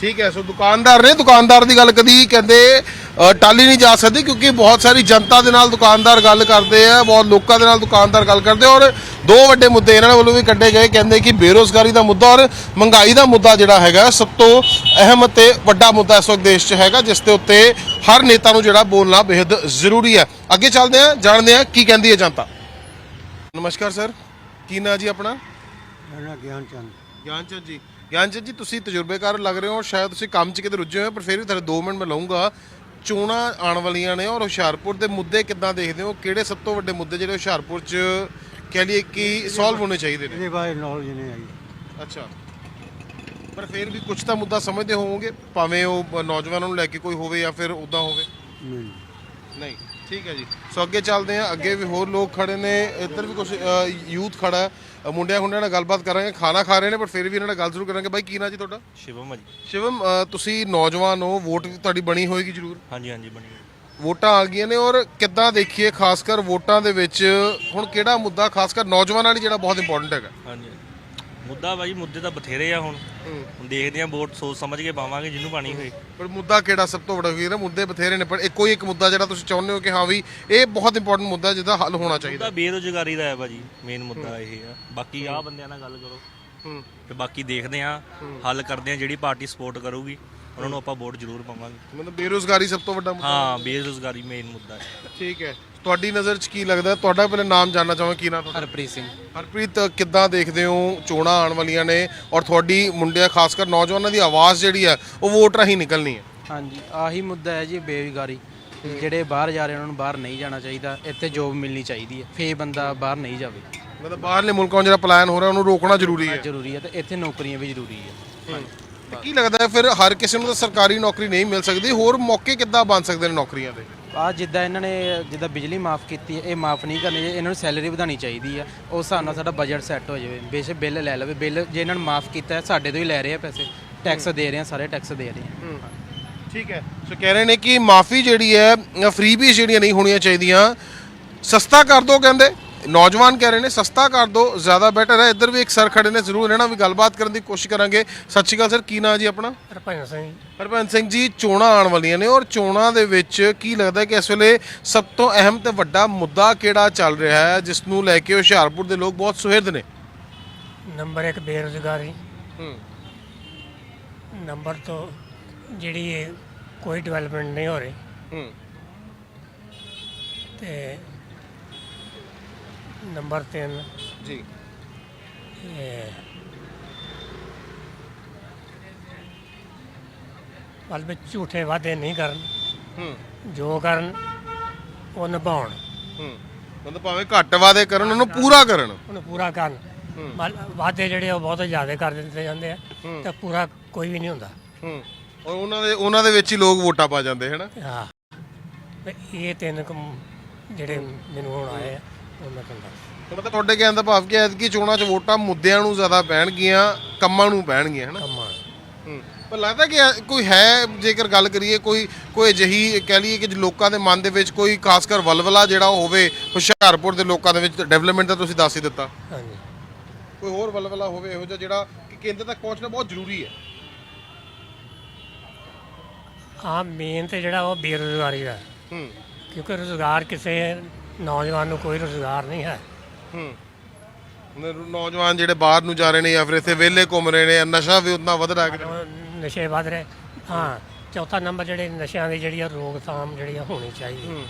ਠੀਕ ਹੈ ਸੋ ਦੁਕਾਨਦਾਰ ਨੇ ਦੁਕਾਨਦਾਰ ਦੀ ਗੱਲ ਕਦੀ ਕਹਿੰਦੇ ਟਾਲੀ ਨਹੀਂ ਜਾ ਸਕਦੀ ਕਿਉਂਕਿ ਬਹੁਤ ਸਾਰੀ ਜਨਤਾ ਦੇ ਨਾਲ ਦੁਕਾਨਦਾਰ ਗੱਲ ਕਰਦੇ ਆ ਬਹੁਤ ਲੋਕਾਂ ਦੇ ਨਾਲ ਦੁਕਾਨਦਾਰ ਗੱਲ ਕਰਦੇ ਔਰ ਦੋ ਵੱਡੇ ਮੁੱਦੇ ਇਹਨਾਂ ਵੱਲੋਂ ਵੀ ਕੱਢੇ ਗਏ। ਕਹਿੰਦੇ ਕਿ ਬੇਰੋਜ਼ਗਾਰੀ ਦਾ ਮੁੱਦਾ ਔਰ ਮਹਿੰਗਾਈ ਦਾ ਮੁੱਦਾ ਜਿਹੜਾ ਹੈਗਾ ਸਭ ਤੋਂ ਅਹਿਮ ਤੇ ਵੱਡਾ ਮੁੱਦਾ ਇਸ ਵਕਤ ਦੇਸ਼ 'ਚ ਹੈਗਾ ਜਿਸ ਦੇ ਉੱਤੇ ਹਰ ਨੇਤਾ ਨੂੰ ਜਿਹੜਾ ਬੋਲਣਾ ਬੇहद ਜ਼ਰੂਰੀ ਹੈ। ਅੱਗੇ ਚੱਲਦੇ ਆ ਜਾਣਦੇ ਆ ਕੀ ਕਹਿੰਦੀ ਹੈ ਜਨਤਾ। ਨਮਸਕਾਰ ਸਰ ਕੀ ਨਾਂ ਜੀ ਆਪਣਾ? ਮੇਰਾ ਗਿਆਨ ਚੰਦ। ਗਿਆਨਚੰਦ ਜੀ। ਗਿਆਨਚੰਦ ਜੀ ਤੁਸੀਂ ਤਜਰਬੇਕਾਰ ਲੱਗ ਰਹੇ ਹੋ ਸ਼ਾਇਦ ਤੁਸੀਂ ਕੰਮ 'ਚ ਕਿਤੇ ਰੁੱਝੇ ਹੋ ਪਰ ਫਿਰ ਵੀ ਤੁਹਾਡੇ 2 ਮਿੰਟ ਮੈਂ ਲਵਾਂਗਾ ਚੋਣਾਂ ਆਉਣ ਵਾਲੀਆਂ ਨੇ ਔਰ ਹੁਸ਼ਿਆਰਪੁਰ ਦੇ ਮੁੱਦੇ ਕਿੱਦਾਂ ਦੇਖਦੇ ਹੋ? ਕਿਹੜੇ ਸਭ ਤੋਂ ਵੱਡੇ ਮੁੱਦੇ ਜਿਹੜੇ ਹੁਸ਼ਿਆਰਪੁਰ 'ਚ ਕਹਿ ਲਈਏ ਕਿ ਸੋਲਵ ਹੋਣੇ ਚਾਹੀਦੇ ਨੇ? ਇਹਦੇ ਬਾਰੇ ਨੌਲੇਜ ਨਹੀਂ ਆਈ ਅੱਛਾ। ਪਰ ਫਿਰ ਵੀ ਕੁਝ ਤਾਂ ਮੁੱਦਾ ਸਮਝਦੇ ਹੋਵੋਗੇ ਭਾਵੇਂ ਉਹ ਨੌਜਵਾਨਾਂ ਨੂੰ ਲੈ ਕੇ ਕੋਈ ਹੋਵੇ ਜਾਂ ਫਿਰ ਉਦਾਂ ਹੋਵੇ? ਨਹੀਂ। ਨਹੀਂ। ਠੀਕ ਹੈ ਜੀ। ਸੋ ਅੱਗੇ ਚੱਲਦੇ ਹਾਂ। ਅੱਗੇ ਵੀ ਹੋਰ ਲੋਕ ਖੜੇ ਨੇ। ਇੱਧਰ ਵੀ ਕੁਝ ਯੂਥ ਖੜਾ ਹੈ। ਅ, ਮੁੰਡਿਆਂ ਹੁੰਡਿਆਂ ਨਾਲ ਗੱਲਬਾਤ ਕਰਾਂਗੇ। ਖਾਣਾ ਖਾ ਰਹੇ ਨੇ ਪਰ ਫਿਰ ਵੀ ਇਹਨਾਂ ਨਾਲ ਗੱਲ ਜ਼ਰੂਰ ਕਰਾਂਗੇ। ਬਾਈ ਕੀ ਨਾਂ ਜੀ ਤੁਹਾਡਾ? ਸ਼ਿਵਮ ਜੀ। ਸ਼ਿਵਮ ਅ, ਤੁਸੀਂ ਨੌਜਵਾਨ ਹੋ। ਵੋਟ ਤੁਹਾਡੀ ਬਣੀ ਹੋਏਗੀ ਜ਼ਰੂਰ। ਹਾਂਜੀ ਹਾਂਜੀ ਬਣੀ ਵੋਟਾਂ ਆ ਗਈਆਂ ਨੇ ਔਰ ਕਿੱਦਾਂ ਦੇਖੀਏ ਖਾਸ ਕਰ ਵੋਟਾਂ ਦੇ ਵਿੱਚ ਹੁਣ ਕਿਹੜਾ ਮੁੱਦਾ ਖਾਸ ਕਰ ਨੌਜਵਾਨਾਂ ਲਈ ਜਿਹੜਾ ਬਹੁਤ ਇੰਪੋਰਟੈਂਟ ਹੈਗਾ। ਹਾਂਜੀ। ਮੁੱਦਾ ਭਾਈ ਮੁੱਦੇ ਤਾਂ ਬਥੇਰੇ ਆ ਹੁਣ। ਹੁਣ ਦੇਖਦੇ ਆ ਵੋਟ ਸੋਚ ਸਮਝ ਕੇ ਪਾਵਾਂਗੇ ਜਿਹਨੂੰ ਪਾਣੀ ਹੋਏ। ਪਰ ਮੁੱਦਾ ਕਿਹੜਾ ਸਭ ਤੋਂ ਵੱਡਾ ਵੀਰ ਮੁੱਦੇ ਬਥੇਰੇ ਨੇ ਪਰ ਇੱਕੋ ਹੀ ਇੱਕ ਮੁੱਦਾ ਜਿਹੜਾ ਤੁਸੀਂ ਚਾਹੁੰਦੇ ਹੋ ਕਿ ਹਾਂ ਵੀ ਇਹ ਬਹੁਤ ਇੰਪੋਰਟੈਂਟ ਮੁੱਦਾ ਜਿਹਦਾ ਹੱਲ ਹੋਣਾ ਚਾਹੀਦਾ। ਮੁੱਦਾ ਬੇਰੁਜ਼ਗਾਰੀ ਦਾ ਹੈ ਭਾਜੀ ਮੇਨ ਮੁੱਦਾ ਇਹ ਆ। ਬਾਕੀ ਆ ਬੰਦਿਆਂ ਨਾਲ ਗੱਲ ਕਰੋ। ਹੂੰ। ਤੇ ਬਾਕੀ ਦੇਖਦੇ ਆ ਹੱਲ ਕਰਦੇ ਆ ਜਿਹੜੀ ਪਾਰਟੀ ਸਪੋਰਟ ਕਰੂਗੀ। ਉਹਨਾਂ ਨੂੰ ਆਪਾਂ ਵੋਟ ਜ਼ਰੂਰ ਪਾਵਾਂਗੇ। ਮਤਲਬ ਬੇਰੋਜ਼ਗਾਰੀ ਸਭ ਤੋਂ ਵੱਡਾ ਮੁੱਦਾ ਹਾਂ ਬੇਰੁਜ਼ਗਾਰੀ ਮੇਨ ਮੁੱਦਾ ਹੈ। ਠੀਕ ਹੈ। ਤੁਹਾਡੀ ਨਜ਼ਰ 'ਚ ਕੀ ਲੱਗਦਾ? ਤੁਹਾਡਾ ਪਹਿਲੇ ਨਾਮ ਜਾਨਣਾ ਚਾਹਾਂਗਾ ਕੀ ਨਾਮ ਤੁਹਾਡਾ? ਹਰਪ੍ਰੀਤ ਸਿੰਘ। ਹਰਪ੍ਰੀਤ ਕਿੱਦਾਂ ਦੇਖਦੇ ਹੋ? ਚੋਣਾਂ ਆਉਣ ਵਾਲੀਆਂ ਨੇ ਔਰ ਤੁਹਾਡੀ ਮੁੰਡਿਆਂ ਖਾਸ ਕਰ ਨੌਜਵਾਨਾਂ ਦੀ ਆਵਾਜ਼ ਜਿਹੜੀ ਹੈ ਉਹ ਵੋਟ ਰਾਹੀਂ ਨਿਕਲਣੀ ਹੈ। ਹਾਂਜੀ ਆਹੀ ਮੁੱਦਾ ਹੈ ਜੀ ਬੇਰੁਜ਼ਗਾਰੀ। ਜਿਹੜੇ ਬਾਹਰ ਜਾ ਰਹੇ ਉਹਨਾਂ ਨੂੰ ਬਾਹਰ ਨਹੀਂ ਜਾਣਾ ਚਾਹੀਦਾ। ਇੱਥੇ ਜੋਬ ਮਿਲਣੀ ਚਾਹੀਦੀ ਹੈ। ਫੇ ਬੰਦਾ ਬਾਹਰ ਨਹੀਂ ਜਾਵੇ। ਮਤਲਬ ਬਾਹਰਲੇ ਮੁਲਕਾਂ 'ਚ ਜਿਹੜਾ ਪਲਾਇਨ ਹੋ ਰਿਹਾ ਉਹਨੂੰ ਰੋਕਣਾ ਜ਼ਰੂਰੀ ਹੈ। ਜ਼ਰੂਰੀ ਹੈ ਤੇ ਇੱਥੇ ਨੌਕਰੀਆਂ ਵੀ ਜ਼ਰੂਰੀ ਹੈ। ਕੀ ਲੱਗਦਾ ਹੈ ਫਿਰ ਹਰ ਕਿਸੇ ਨੂੰ ਤਾਂ ਸਰਕਾਰੀ ਨੌਕਰੀ ਨਹੀਂ ਮਿਲ ਸਕਦੀ ਹੋਰ ਮੌਕੇ ਕਿੱਦਾਂ ਬਣ ਸਕਦੇ ਨੇ ਨੌਕਰੀਆਂ ਦੇ? ਆ ਜਿੱਦਾਂ ਇਹਨਾਂ ਨੇ ਜਿੱਦਾਂ ਬਿਜਲੀ ਮਾਫ ਕੀਤੀ ਹੈ ਇਹ ਮਾਫ ਨਹੀਂ ਕਰਨੀ ਚਾਹੀਦੀ ਇਹਨਾਂ ਨੂੰ ਸੈਲਰੀ ਵਧਾਉਣੀ ਚਾਹੀਦੀ ਆ ਉਸ ਹਿਸਾਬ ਨਾਲ ਸਾਡਾ ਬਜਟ ਸੈੱਟ ਹੋ ਜਾਵੇ। ਬੇਸ਼ੱਕ ਬਿੱਲ ਲੈ ਲਵੇ ਬਿੱਲ ਜੇ ਇਹਨਾਂ ਨੂੰ ਮਾਫ ਕੀਤਾ ਹੈ ਸਾਡੇ ਤੋਂ ਹੀ ਲੈ ਰਹੇ ਆ ਪੈਸੇ। ਟੈਕਸ ਦੇ ਰਹੇ ਆ ਸਾਰੇ ਟੈਕਸ ਦੇ ਰਹੇ ਆ। ਠੀਕ ਹੈ। ਸੋ ਕਹਿ ਰਹੇ ਨੇ ਕਿ ਮਾਫੀ ਜਿਹੜੀ ਹੈ ਫ੍ਰੀ ਵੀ ਜਿਹੜੀਆਂ ਨਹੀਂ ਹੋਣੀਆਂ ਚਾਹੀਦੀਆਂ ਸਸਤਾ ਕਰ ਦੋ ਕਹਿੰਦੇ। ਨੌਜਵਾਨ ਕਹਿ ਰਹੇ ਨੇ ਸਸਤਾ ਕਰ ਦੋ ਜ਼ਿਆਦਾ ਬੈਟਰ ਹੈ। ਇੱਧਰ ਵੀ ਇੱਕ ਸਰ ਖੜੇ ਨੇ ਜ਼ਰੂਰ ਇਹਨਾਂ ਵੀ ਗੱਲਬਾਤ ਕਰਨ ਦੀ ਕੋਸ਼ਿਸ਼ ਕਰਾਂਗੇ। ਸਤਿ ਸ਼੍ਰੀ ਅਕਾਲ ਸਰ ਕੀ ਨਾਂ ਜੀ ਆਪਣਾ? ਹਰਭਜਨ ਸਿੰਘ ਹਰਭਜਨ ਸਿੰਘ ਜੀ ਚੋਣਾਂ ਆਉਣ ਵਾਲੀਆਂ ਨੇ ਔਰ ਚੋਣਾਂ ਦੇ ਵਿੱਚ ਕੀ ਲੱਗਦਾ ਕਿ ਇਸ ਵੇਲੇ ਸਭ ਤੋਂ ਅਹਿਮ ਤੇ ਵੱਡਾ ਮੁੱਦਾ ਕਿਹੜਾ ਚੱਲ ਰਿਹਾ ਹੈ ਜਿਸ ਨੂੰ ਲੈ ਕੇ ਹੁਸ਼ਿਆਰਪੁਰ ਦੇ ਲੋਕ ਬਹੁਤ ਸੁਹਿਰਦ ਨੇ? ਨੰਬਰ 1 ਬੇਰੁਜ਼ਗਾਰੀ। ਹੂੰ। ਨੰਬਰ 2 ਜਿਹੜੀ ਇਹ ਕੋਈ ਡਿਵੈਲਪਮੈਂਟ ਨਹੀਂ ਹੋ ਰਹੀ। ਹੂੰ। ਤੇ ਨੰਬਰ 3 ਜੀ। ਇਹ ਵੱਲ ਵਿੱਚ ਝੂਠੇ ਵਾਅਦੇ ਨਹੀਂ ਕਰਨ ਹੂੰ। ਜੋ ਕਰਨ ਉਹ ਨਿਭਾਉਣ। ਹੂੰ। ਮਤਲਬ ਭਾਵੇਂ ਘੱਟ ਵਾਅਦੇ ਕਰਨ ਉਹਨੂੰ ਪੂਰਾ ਕਰਨ। ਉਹਨੂੰ ਪੂਰਾ ਕਰਨ। ਵੱਲ- ਵਾਅਦੇ ਜਿਹੜੇ ਉਹ ਬਹੁਤ ਜ਼ਿਆਦਾ ਕਰ ਦਿੱਤੇ ਜਾਂਦੇ ਆ ਤੇ ਪੂਰਾ ਕੋਈ ਵੀ ਨਹੀਂ ਹੁੰਦਾ। ਹੂੰ। ਔਰ ਉਹਨਾਂ ਦੇ ਉਹਨਾਂ ਦੇ ਵਿੱਚ ਹੀ ਲੋਕ ਵੋਟਾਂ ਪਾ ਜਾਂਦੇ ਹੈ। ਨਾ ਹਾਂ ਇਹ ਤਿੰਨ ਜਿਹੜੇ ਮੈਨੂੰ ਹੁਣ ਆਏ ਆ। ਉਹ ਮੈਂ ਕਹਿੰਦਾ ਤਾਂ ਮਤਲਬ ਤੁਹਾਡੇ ਕਹਿਣ ਦਾ ਭਾਵ ਕਿ ਐਤਕੀ ਚੋਣਾਂ 'ਚ ਵੋਟਾਂ ਮੁੱਦਿਆਂ ਨੂੰ ਜ਼ਿਆਦਾ ਪੈਣਗੀਆਂ ਕੰਮਾਂ ਨੂੰ ਪੈਣਗੀਆਂ ਹੈ ਨਾ। ਕੰਮਾਂ ਹੂੰ। ਪਰ ਲੱਗਦਾ ਕਿ ਐ- ਕੋਈ ਹੈ ਜੇਕਰ ਗੱਲ ਕਰੀਏ ਕੋਈ ਕੋਈ ਅਜਿਹੀ ਕਹਿ ਲਈਏ ਕਿ ਜੋ ਲੋਕਾਂ ਦੇ ਮਨ ਦੇ ਵਿੱਚ ਕੋਈ ਖਾਸ ਕਰ ਵਲਵਲਾ ਜਿਹੜਾ ਹੋਵੇ ਹੁਸ਼ਿਆਰਪੁਰ ਦੇ ਲੋਕਾਂ ਦੇ ਵਿੱਚ ਡਿਵੈਲਪਮੈਂਟ ਦਾ ਤੁਸੀਂ ਦੱਸ ਹੀ ਦਿੱਤਾ। ਹਾਂਜੀ। ਕੋਈ ਹੋਰ ਵਲਵਲਾ ਹੋਵੇ ਇਹੋ ਜਿਹਾ ਜਿਹੜਾ ਕਿ ਕੇਂਦਰ ਤੱਕ ਪਹੁੰਚਣਾ ਬਹੁਤ ਜ਼ਰੂਰੀ ਹੈ? ਹਾਂ ਮੇਨ ਤੇ ਜਿਹੜਾ ਉਹ ਬੇਰੁਜ਼ਗਾਰੀ ਦਾ। ਹੈ। ਹੂੰ। ਕਿਉਂਕਿ ਰੁਜ਼ਗਾਰ ਕਿਸੇ ਨੌਜਵਾਨ ਨੂੰ ਕੋਈ ਰੁਜ਼ਗਾਰ ਨਹੀਂ ਹੈ। ਹੂੰ। ਨ- ਨੌਜਵਾਨ ਜਿਹੜੇ ਬਾਹਰ ਨੂੰ ਜਾ ਰਹੇ ਨੇ ਜਾਂ ਫਿਰ ਇੱਥੇ ਵਿਹਲੇ ਘੁੰਮ ਰਹੇ ਨੇ ਨਸ਼ਾ ਵੀ ਉतना ਵਧ ਰਿਹਾ ਹੈ ਉਹ ਨਸ਼ੇ ਵੱਧ ਰਹੇ। ਹਾਂ ਚੌਥਾ ਨੰਬਰ ਜਿਹੜੇ ਨਸ਼ਿਆਂ ਦੀ ਜਿਹੜੀ ਆ ਰੋਕਥਾਮ ਜਿਹੜੀ ਆ ਹੋਣੀ ਚਾਹੀਦੀ।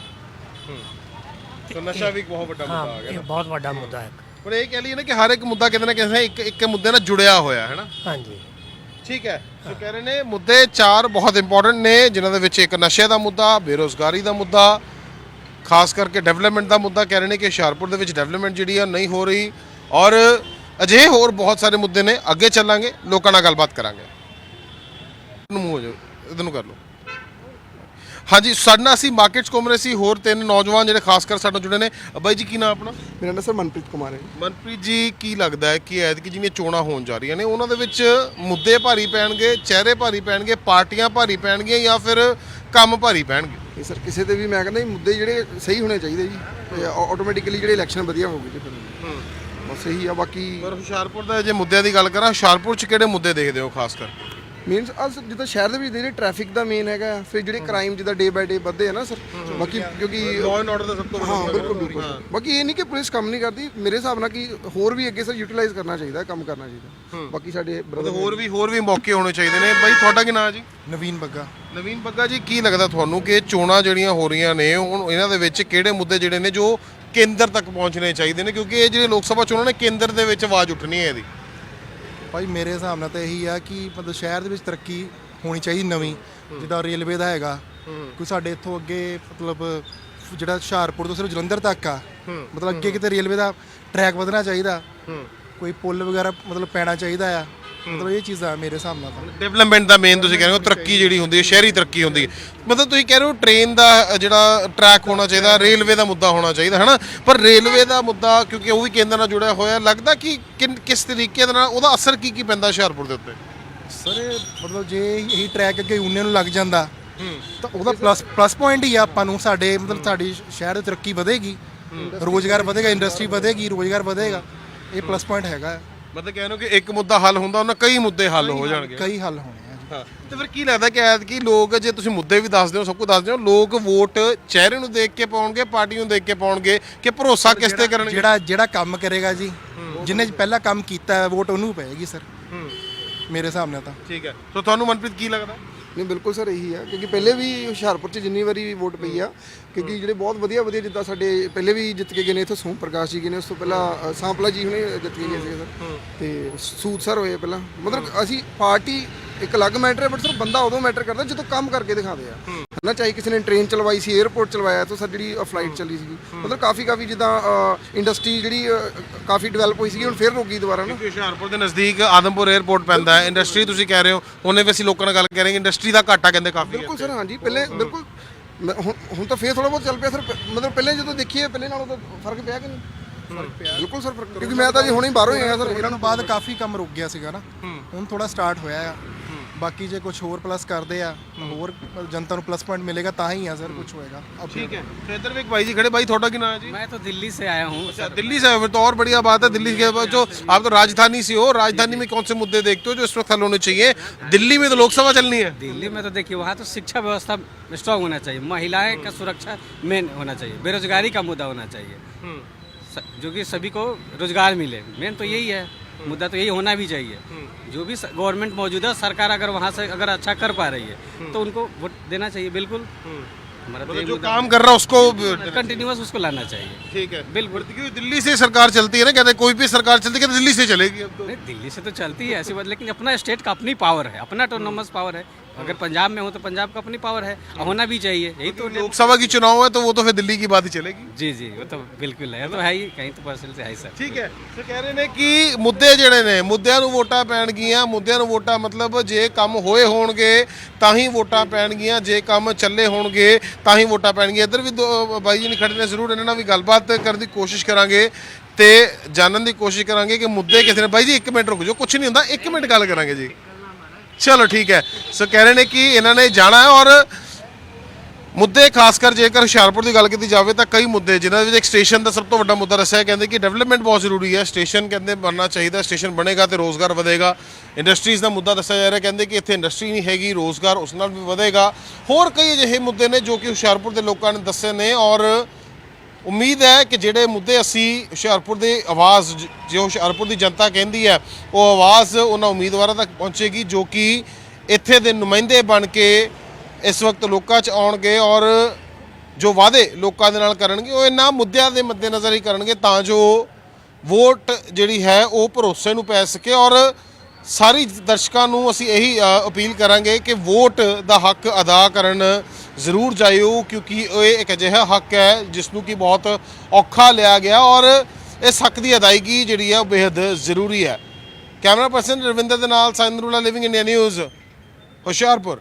ਤਾਂ ਨਸ਼ਾ ਵੀ ਇੱਕ ਬਹੁਤ ਵੱਡਾ ਹਾਂ ਮੁੱਦਾ ਆ ਗਿਆ ਇਹ ਬਹੁਤ ਵੱਡਾ ਮੁੱਦਾ ਹੈ। ਪਰ ਇਹ ਕਹਿ ਲਈਏ ਨਾ ਕਿ ਹਰ ਇੱਕ ਮੁੱਦਾ ਕਿਤੇ ਨਾ ਕਿਤੇ ਇੱਕ ਇੱਕ ਮੁੱਦੇ ਨਾਲ ਜੁੜਿਆ ਹੋਇਆ ਹੈ ਨਾ? ਹਾਂਜੀ। ਠੀਕ ਹੈ। ਸੋ ਕਹਿ ਰਹੇ ਨੇ ਮੁੱਦੇ ਚਾਰ ਬਹੁਤ ਇੰਪੋਰਟੈਂਟ ਨੇ ਜਿਨ੍ਹਾਂ ਦੇ ਵਿੱਚ ਇੱਕ ਨਸ਼ੇ ਦਾ ਮੁੱਦਾ ਬੇਰੋਜ਼ਗਾਰੀ ਦਾ ਮੁੱਦਾ ਖਾਸ ਕਰਕੇ ਡਿਵੈਲਪਮੈਂਟ ਦਾ ਮੁੱਦਾ ਕਹਿ ਰਹੇ ਨੇ ਕਿ ਹੁਸ਼ਿਆਰਪੁਰ ਦੇ ਵਿੱਚ ਡਿਵੈਲਪਮੈਂਟ ਜਿਹੜੀ ਆ ਨਹੀਂ ਹੋ ਰਹੀ ਔਰ ਅਜਿਹੇ ਹੋਰ ਬਹੁਤ ਸਾਰੇ ਮੁੱਦੇ ਨੇ ਅੱਗੇ ਚੱਲਾਂਗੇ ਲੋਕਾਂ ਨਾਲ ਗੱਲਬਾਤ ਕਰਾਂਗੇ। ਨੂੰ ਹੋ ਜਾਓ ਇਹਦੇ ਨੂੰ ਕਰ ਲਓ। ਹਾਂਜੀ ਸਾਡੇ ਨਾਲ ਅਸੀਂ ਮਾਰਕੀਟ 'ਚ ਘੁੰਮ ਰਹੇ ਸੀ ਹੋਰ ਤਿੰਨ ਨੌਜਵਾਨ ਜਿਹੜੇ ਖਾਸ ਕਰ ਸਾਡੇ ਨਾਲ ਜੁੜੇ ਨੇ। ਬਾਈ ਜੀ ਕੀ ਨਾਮ ਆਪਣਾ? ਮੇਰਾ ਨਾਮ ਸਰ ਮਨਪ੍ਰੀਤ ਕੁਮਾਰ ਹੈ। ਮਨਪ੍ਰੀਤ ਜੀ ਕੀ ਲੱਗਦਾ ਹੈ ਕਿ ਐਤਕੀ ਜਿਹੜੀਆਂ ਚੋਣਾਂ ਹੋਣ ਜਾ ਰਹੀਆਂ ਨੇ ਉਹਨਾਂ ਦੇ ਵਿੱਚ ਮੁੱਦੇ ਭਾਰੀ ਪੈਣਗੇ ਚਿਹਰੇ ਭਾਰੀ ਪੈਣਗੇ ਪਾਰਟੀਆਂ ਭਾਰੀ ਪੈਣਗੀਆਂ ਜਾਂ ਫਿਰ ਕੰਮ ਭਾਰੀ ਪੈਣਗੇ। ਇਹ ਸਰ ਕਿਸੇ ਤੇ ਵੀ ਮੈਂ ਕਹਿੰਦਾ ਜੀ ਮੁੱਦੇ ਜਿਹੜੇ ਸਹੀ ਹੋਣੇ ਚਾਹੀਦੇ ਜੀ ਤੇ ਆਟੋਮੈਟਿਕਲੀ ਜਿਹੜੇ ਇਲੈਕਸ਼ਨ ਵਧੀਆ ਹੋਊਗੇ ਜੀ ਫਿਰ। ਬਸ ਇਹੀ ਆ ਬਾਕੀ ਪਰ ਹੁਸ਼ਿਆਰਪੁਰ ਦਾ ਜੇ ਮੁੱਦਿਆਂ ਦੀ ਗੱਲ ਕਰਾਂ ਹੁਸ਼ਿਆਰਪੁਰ 'ਚ ਕਿਹੜੇ ਮੁੱਦੇ ਦੇਖਦੇ ਹੋ ਖਾਸ ਕਰ ਮੀਨਸ ਅਸ ਜਿੱਦਾਂ ਸ਼ਹਿਰ ਦੇ ਵਿੱਚ ਜਿਹੜੇ ਟ੍ਰੈਫਿਕ ਦਾ ਮੇਨ ਹੈਗਾ ਫਿਰ ਜਿਹੜੇ ਕ੍ਰਾਈਮ ਜਿੱਦਾਂ ਡੇ ਬਾਈ ਡੇ ਵੱਧਦੇ ਆ ਨਾ ਸਰ ਬਾਕੀ ਕਿਉਂਕਿ ਲਾਅ ਐਂਡ ਆਰਡਰ ਦਾ ਸਭ ਤੋਂ ਹਾਂ ਬਿਲਕੁਲ ਬਿਲਕੁਲ ਬਾਕੀ ਇਹ ਨਹੀਂ ਕਿ ਪੁਲਿਸ ਕੰਮ ਨਹੀਂ ਕਰਦੀ ਮੇਰੇ ਹਿਸਾਬ ਨਾਲ ਕਿ ਹੋਰ ਵੀ ਅੱਗੇ ਸਰ ਯੂਟਿਲਾਈਜ਼ ਕਰਨਾ ਚਾਹੀਦਾ ਕੰਮ ਕਰਨਾ ਚਾਹੀਦਾ। ਬਾਕੀ ਸਾਡੇ ਬ੍ਰਦਰ ਹੋਰ ਵੀ ਹੋਰ ਵੀ ਮੌਕੇ ਹੋਣੇ ਚਾਹੀਦੇ ਨੇ। ਬਾਈ ਤੁਹਾਡਾ ਕੀ ਨਾਮ ਜੀ? ਨਵੀਨ ਬੱਗਾ। ਨਵੀਨ ਬੱਗਾ ਜੀ ਕੀ ਲੱਗਦਾ ਤੁਹਾਨੂੰ ਕਿ ਚੋਣਾਂ ਜਿਹੜੀਆਂ ਹੋ ਰਹੀਆਂ ਨੇ ਹੁਣ ਇਹਨਾਂ ਦੇ ਵਿੱਚ ਕਿਹੜੇ ਮੁੱਦੇ ਜਿਹੜੇ ਨੇ ਜੋ ਕੇਂਦਰ ਤੱਕ ਪਹੁੰਚਣੇ ਚਾਹੀਦੇ ਨੇ? ਕਿਉਂਕਿ ਇਹ ਜਿਹੜੇ ਲੋਕ ਸਭਾ ਚੋਣਾਂ ਨੇ ਕੇਂਦਰ ਦੇ ਵਿੱਚ ਆਵਾਜ਼ ਉੱਠਣੀ ਹੈ ਇਹਦੀ। ਭਾਈ ਮੇਰੇ ਹਿਸਾਬ ਨਾਲ ਤਾਂ ਇਹੀ ਆ ਕਿ ਮਤਲਬ ਸ਼ਹਿਰ ਦੇ ਵਿੱਚ ਤਰੱਕੀ ਹੋਣੀ ਚਾਹੀਦੀ ਨਵੀਂ ਜਿੱਦਾਂ ਰੇਲਵੇ ਦਾ ਹੈਗਾ। ਕੋਈ ਸਾਡੇ ਇੱਥੋਂ ਅੱਗੇ ਮਤਲਬ ਜਿਹੜਾ ਹੁਸ਼ਿਆਰਪੁਰ ਤੋਂ ਸਿਰਫ ਜਲੰਧਰ ਤੱਕ ਆ ਮਤਲਬ ਅੱਗੇ ਕਿਤੇ ਰੇਲਵੇ ਦਾ ਟਰੈਕ ਵਧਣਾ ਚਾਹੀਦਾ। ਕੋਈ ਪੁਲ ਵਗੈਰਾ ਮਤਲਬ ਪੈਣਾ ਚਾਹੀਦਾ ਆ। ਮਤਲਬ ਇਹ ਚੀਜ਼ਾਂ ਮੇਰੇ ਹਿਸਾਬ ਨਾਲ ਤਾਂ। ਡਿਵੈਲਪਮੈਂਟ ਦਾ ਮੇਨ ਤੁਸੀਂ ਕਹਿੰਦੇ ਹੋ ਤਰੱਕੀ ਜਿਹੜੀ ਹੁੰਦੀ ਹੈ ਸ਼ਹਿਰੀ ਤਰੱਕੀ ਹੁੰਦੀ ਹੈ। ਮਤਲਬ ਤੁਸੀਂ ਕਹਿ ਰਹੇ ਹੋ ਟ੍ਰੇਨ ਦਾ ਜਿਹੜਾ ਟਰੈਕ ਹੋਣਾ ਚਾਹੀਦਾ ਰੇਲਵੇ ਦਾ ਮੁੱਦਾ ਹੋਣਾ ਚਾਹੀਦਾ ਹੈ ਨਾ ਪਰ ਰੇਲਵੇ ਦਾ ਮੁੱਦਾ ਕਿਉਂਕਿ ਉਹ ਵੀ ਕੇਂਦਰ ਨਾਲ ਜੁੜਿਆ ਹੋਇਆ ਲੱਗਦਾ ਕਿ ਕਿਨ- ਕਿਸ ਤਰੀਕੇ ਦੇ ਨਾਲ ਉਹਦਾ ਅਸਰ ਕੀ ਕੀ ਪੈਂਦਾ ਹੁਸ਼ਿਆਰਪੁਰ ਦੇ ਉੱਤੇ? ਸਰ ਇਹ ਮਤਲਬ ਜੇ ਇਹੀ ਟਰੈਕ ਅੱਗੇ ਯੂਨੀਅਨ ਨੂੰ ਲੱਗ ਜਾਂਦਾ ਤਾਂ ਉਹਦਾ ਪਲੱਸ ਪਲੱਸ ਪੁਆਇੰਟ ਹੀ ਆ ਆਪਾਂ ਨੂੰ ਸਾਡੇ ਮਤਲਬ ਸਾਡੀ ਸ਼ਹਿਰ ਦੀ ਤਰੱਕੀ ਵਧੇਗੀ। ਰੋਜ਼ਗਾਰ ਵਧੇਗਾ ਇੰਡਸਟਰੀ ਵਧੇਗੀ ਰੋਜ਼ਗਾਰ ਵਧੇਗਾ। ਇਹ ਪਲੱਸ ਪੁਆਇੰਟ ਹੈਗਾ। ਮਤਲਬ ਕਹਿੰਦੇ ਕਿ ਇੱਕ ਮੁੱਦਾ ਹੱਲ ਹੁੰਦਾ ਉਹਨਾਂ ਕਈ ਮੁੱਦੇ ਹੱਲ ਹੋ ਜਾਣਗੇ। ਕਈ ਹੱਲ ਹੋਣੇ ਆ ਜੀ। ਹਾਂ ਤੇ ਫਿਰ ਕੀ ਲੱਗਦਾ ਕਿ ਐਤ ਕੀ ਲੋਕ ਜੇ ਤੁਸੀਂ ਮੁੱਦੇ ਵੀ ਦੱਸਦੇ ਹੋ ਸਭ ਕੁਝ ਦੱਸਦੇ ਹੋ ਲੋਕ ਵੋਟ ਚਿਹਰੇ ਨੂੰ ਦੇਖ ਕੇ ਪਾਉਣਗੇ ਪਾਰਟੀ ਨੂੰ ਦੇਖ ਕੇ ਪਾਉਣਗੇ ਕਿ ਭਰੋਸਾ ਕਿਸ ਤੇ ਕਰਨਗੇ? ਜਿਹੜਾ ਜਿਹੜਾ ਕੰਮ ਕਰੇਗਾ ਜੀ ਜਿਹਨੇ ਪਹਿਲਾਂ ਕੰਮ ਕੀਤਾ ਵੋਟ ਉਹਨੂੰ ਪਏਗੀ ਸਰ। ਮੇਰੇ ਹਿਸਾਬ ਨਾਲ ਤਾਂ। ਠੀਕ ਹੈ। ਸੋ ਤੁਹਾਨੂੰ ਮਨਪ੍ਰੀਤ ਕੀ ਲੱਗਦਾ? ਨਹੀਂ ਬਿਲਕੁਲ ਸਰ ਇਹੀ ਆ। ਕਿਉਂਕਿ ਪਹਿਲੇ ਵੀ ਹੁਸ਼ਿਆਰਪੁਰ 'ਚ ਜਿੰਨੀ ਵਾਰੀ ਵੋਟ ਪਈ ਆ ਕਿਉਂਕਿ ਜਿਹੜੇ ਬਹੁਤ ਵਧੀਆ ਵਧੀਆ ਜਿੱਦਾਂ ਸਾਡੇ ਪਹਿਲੇ ਵੀ ਜਿੱਤ ਕੇ ਗਏ ਨੇ ਇੱਥੋਂ ਸੋਮ ਪ੍ਰਕਾਸ਼ ਜੀ ਗਏ ਨੇ ਉਸ ਤੋਂ ਪਹਿਲਾਂ ਸਾਂਪਲਾ ਜੀ ਹੁਣੇ ਜਿੱਤ ਕੇ ਗਏ ਸੀ ਸਰ। ਤੇ ਸੂਦ ਸਰ ਹੋਏ ਪਹਿਲਾਂ। ਮਤਲਬ ਅਸੀਂ ਪਾਰਟੀ ਇੱਕ ਅਲੱਗ ਮੈਟਰ ਹੈ ਬਟ ਸਰ ਬੰਦਾ ਉਦੋਂ ਮੈਟਰ ਕਰਦਾ ਜਦੋਂ ਕੰਮ ਕਰਕੇ ਦਿਖਾਵੇ ਆ। ਹਨਾ ਚਾਹੇ ਕਿਸੇ ਨੇ ਟ੍ਰੇਨ ਚਲਵਾਈ ਸੀ 에어ਪੋਰਟ ਚਲਵਾਇਆ ਤਾਂ ਸਰ ਜਿਹੜੀ ਫਲਾਈਟ ਚੱਲੀ ਸੀ ਮਤਲਬ ਕਾਫੀ ਕਾਫੀ ਜਿੱਦਾਂ ਇੰਡਸਟਰੀ ਜਿਹੜੀ ਕਾਫੀ ਡਿਵੈਲਪ ਹੋਈ ਸੀ ਹੁਣ ਫਿਰ ਰੁਕ ਦੁਬਾਰਾ ਨਾ। ਹੁਸ਼ਿਆਰਪੁਰ ਦੇ ਨਜ਼ਦੀਕ ਆਦਮਪੁਰ 에어ਪੋਰਟ ਪੈਂਦਾ ਹੈ। ਇੰਡਸਟਰੀ ਤੁਸੀਂ ਕਹਿ ਰਹੇ ਹੋ ਉਹਨੇ ਵੀ ਅਸੀਂ ਲੋਕਾਂ ਨਾਲ ਗੱਲ ਕਰ ਇੰਡਸਟਰੀ ਦਾ ਘਾਟਾ ਕਹਿੰਦੇ ਕਾਫੀ ਬਿਲਕੁਲ ਸਰ ਹਾਂਜੀ ਪਹਿਲੇ ਬਿਲਕੁਲ ਹੁਣ ਤਾਂ ਫੇਰ ਥੋੜਾ ਬਹੁਤ ਚੱਲ ਪਿਆ ਸਰ ਮਤਲਬ ਪਹਿਲੇ ਜਦੋਂ ਦੇਖੀਏ ਪਹਿਲੇ ਨਾਲੋਂ ਤਾਂ ਫ਼ਰਕ ਪਿਆ ਕਿ ਨਹੀਂ? ਬਿਲਕੁਲ ਸਰ ਕਿਉਂਕਿ ਮੈਂ ਤਾਂ ਜੀ ਹੁਣੇ ਬਾਹਰੋਂ ਹੀ ਆਇਆ ਸਰ। ਇਹਨਾਂ ਨੂੰ ਬਾਅਦ ਕਾਫੀ ਕੰਮ ਰੁਕ ਗਿਆ ਸੀਗਾ ਨਾ। ਹੁਣ ਥੋੜਾ ਸਟਾਰਟ ਹੋਇਆ ਆ। ਬਾਕੀ ਜੇ ਕੁਝ ਹੋਰ ਪਲੱਸ ਕਰਦੇ ਆ ਹੋਰ ਜਨਤਾ ਨੂੰ ਪਲੱਸ ਪੁਆਇੰਟ ਮਿਲੇਗਾ ਤਾਂ ਹੀ ਆ ਸਰ ਕੁਝ ਹੋਏਗਾ ठीक है तो इधर भी एक भाई जी खड़े भाई थोड़ा की नाम है जी ਮੈਂ ਤਾਂ ਦਿੱਲੀ ਸੇ ਆਇਆ ਹੂੰ अच्छा दिल्ली से आए हो, फिर तो और बढ़िया बात है दिल्ली के जो आप तो राजधानी से हो राजधानी में कौन से मुद्दे देखते हो जो इस वक्त हल होने चाहिए दिल्ली में तो लोकसभा चलनी है दिल्ली में तो देखिए वहाँ तो शिक्षा व्यवस्था स्ट्रांग होना चाहिए महिलाएं का सुरक्षा मेन होना चाहिए बेरोजगारी का मुद्दा होना चाहिए स- जो कि सभी को रोजगार मिले मेन तो यही है मुद्दा तो यही होना भी चाहिए। जो भी गवर्नमेंट मौजूद है सरकार अगर वहाँ से अगर अच्छा कर पा रही है तो उनको वोट देना चाहिए बिल्कुल। तो मतलब जो काम कर रहा है उसको कंटिन्यूस उसको लाना चाहिए। ठीक है। बिल्कुल। क्योंकि दिल्ली से सरकार चलती है ना कहते कोई भी सरकार चलती है दिल्ली से चलेगी अब तो। नहीं दिल्ली से तो चलती है ऐसी बात लेकिन अपना स्टेट का अपनी पावर है अपना ऑटोनोमस पावर है। अगर पंजाब में हो तो पंजाब का अपनी पावर है और होना भी चाहिए यही तो लोकसभा की चुनाव है तो वो तो फिर दिल्ली की बात ही चलेगी जी जी वो तो बिल्कुल है वो तो है ही कहीं तो परसेंट से है ही सर ਠੀਕ ਹੈ ਸੋ ਕਹਿ ਰਹੇ ਨੇ ਕਿ ਮੁੱਦੇ ਜਿਹੜੇ ਨੇ ਮੁੱਦਿਆਂ ਨੂੰ ਵੋਟਾਂ ਪੈਣਗੀਆਂ ਮੁੱਦਿਆਂ ਨੂੰ ਵੋਟਾਂ ਮਤਲਬ ਜੇ ਕੰਮ ਹੋਏ ਹੋਣਗੇ ਤਾਂ ਹੀ ਵੋਟਾਂ ਪੈਣਗੀਆਂ ਜੇ ਕੰਮ ਚੱਲੇ ਹੋਣਗੇ ਤਾਂ ਹੀ ਵੋਟਾਂ ਪੈਣਗੀਆਂ ਇੱਧਰ ਵੀ ਦੋ ਬਾਈ ਜੀ ਨੇ ਖੜੇ ਨੇ ਜ਼ਰੂਰ ਇਹਨਾਂ ਨਾਲ ਵੀ ਗੱਲਬਾਤ ਕਰਨ ਦੀ ਕੋਸ਼ਿਸ਼ ਕਰਾਂਗੇ ਤੇ ਜਾਣਨ ਦੀ ਕੋਸ਼ਿਸ਼ ਕਰਾਂਗੇ ਕਿ ਮੁੱਦੇ ਕਿਸੇ ਨੇ ਬਾਈ ਜੀ 1 ਮਿੰਟ ਰੁਕ ਜਾਓ ਕੁਝ ਨਹੀਂ ਹੁੰਦਾ 1 ਮਿੰਟ ਗੱਲ ਕਰਾਂਗੇ ਜੀ ਚਲੋ ਠੀਕ ਹੈ। ਸੋ ਕਹਿ ਰਹੇ ਨੇ ਕਿ ਇਹਨਾਂ ਨੇ ਜਾਣਾ ਹੈ ਔਰ ਮੁੱਦੇ ਖਾਸ ਕਰ ਜੇਕਰ ਹੁਸ਼ਿਆਰਪੁਰ ਦੀ ਗੱਲ ਕੀਤੀ ਜਾਵੇ ਤਾਂ ਕਈ ਮੁੱਦੇ, ਜਿਨ੍ਹਾਂ ਵਿੱਚ ਇੱਕ ਸਟੇਸ਼ਨ ਦਾ ਸਭ ਤੋਂ ਵੱਡਾ ਮੁੱਦਾ ਦੱਸਿਆ ਕਹਿੰਦੇ ਕਿ ਡਿਵੈਲਪਮੈਂਟ ਬਹੁਤ ਜ਼ਰੂਰੀ ਹੈ। ਸਟੇਸ਼ਨ ਕਹਿੰਦੇ ਬਣਨਾ ਚਾਹੀਦਾ, ਸਟੇਸ਼ਨ ਬਣੇਗਾ ਤੇ ਰੋਜ਼ਗਾਰ ਵਧੇਗਾ। ਇੰਡਸਟਰੀਜ਼ ਦਾ ਮੁੱਦਾ ਦੱਸਿਆ ਜਾ ਰਿਹਾ ਕਹਿੰਦੇ ਕਿ ਇੱਥੇ ਇੰਡਸਟਰੀ ਨਹੀਂ ਹੈਗੀ, ਰੋਜ਼ਗਾਰ ਉਸ ਨਾਲ ਵੀ ਵਧੇਗਾ। ਹੋਰ ਕਈ ਅਜਿਹੇ ਮੁੱਦੇ ਨੇ ਜੋ ਕਿ ਹੁਸ਼ਿਆਰਪੁਰ ਦੇ ਲੋਕਾਂ ਨੇ ਦੱਸੇ ਨੇ ਔਰ ਉਮੀਦ ਹੈ ਕਿ ਜਿਹੜੇ ਮੁੱਦੇ ਅਸੀਂ ਹੁਸ਼ਿਆਰਪੁਰ ਦੇ ਆਵਾਜ਼ ਜੋ ਹੁਸ਼ਿਆਰਪੁਰ ਦੀ ਜਨਤਾ ਕਹਿੰਦੀ ਹੈ, ਉਹ ਆਵਾਜ਼ ਉਹਨਾਂ ਉਮੀਦਵਾਰਾਂ ਤੱਕ ਪਹੁੰਚੇਗੀ ਜੋ ਕਿ ਇੱਥੇ ਦੇ ਨੁਮਾਇੰਦੇ ਬਣ ਕੇ ਇਸ ਵਕਤ ਲੋਕਾਂ 'ਚ ਆਉਣਗੇ ਔਰ ਜੋ ਵਾਅਦੇ ਲੋਕਾਂ ਦੇ ਨਾਲ ਕਰਨਗੇ, ਉਹ ਇਹਨਾਂ ਮੁੱਦਿਆਂ ਦੇ ਮੱਦੇਨਜ਼ਰ ਹੀ ਕਰਨਗੇ ਤਾਂ ਜੋ ਵੋਟ ਜਿਹੜੀ ਹੈ ਉਹ ਭਰੋਸੇ ਨੂੰ ਪੈ ਸਕੇ ਔਰ ਸਾਰੀ ਦਰਸ਼ਕਾਂ ਨੂੰ ਅਸੀਂ ਇਹੀ ਅਪੀਲ ਕਰਾਂਗੇ ਕਿ ਵੋਟ ਦਾ ਹੱਕ ਅਦਾ ਕਰਨ ਜ਼ਰੂਰ ਜਾਇਓ, ਕਿਉਂਕਿ ਇਹ ਇੱਕ ਅਜਿਹਾ ਹੱਕ ਹੈ ਜਿਸ ਨੂੰ ਕਿ ਬਹੁਤ ਔਖਾ ਲਿਆ ਗਿਆ ਔਰ ਇਸ ਹੱਕ ਦੀ ਅਦਾਇਗੀ ਜਿਹੜੀ ਹੈ ਉਹ ਬੇहद ਜ਼ਰੂਰੀ ਹੈ। ਕੈਮਰਾ ਪਰਸਨ ਰਵਿੰਦਰ ਦੇ ਨਾਲ ਸਾਇੰਦਰੂਲਾ ਲਿਵਿੰਗ ਇੰਡੀਆ ਨਿਊਜ਼ ਹੁਸ਼ਿਆਰਪੁਰ।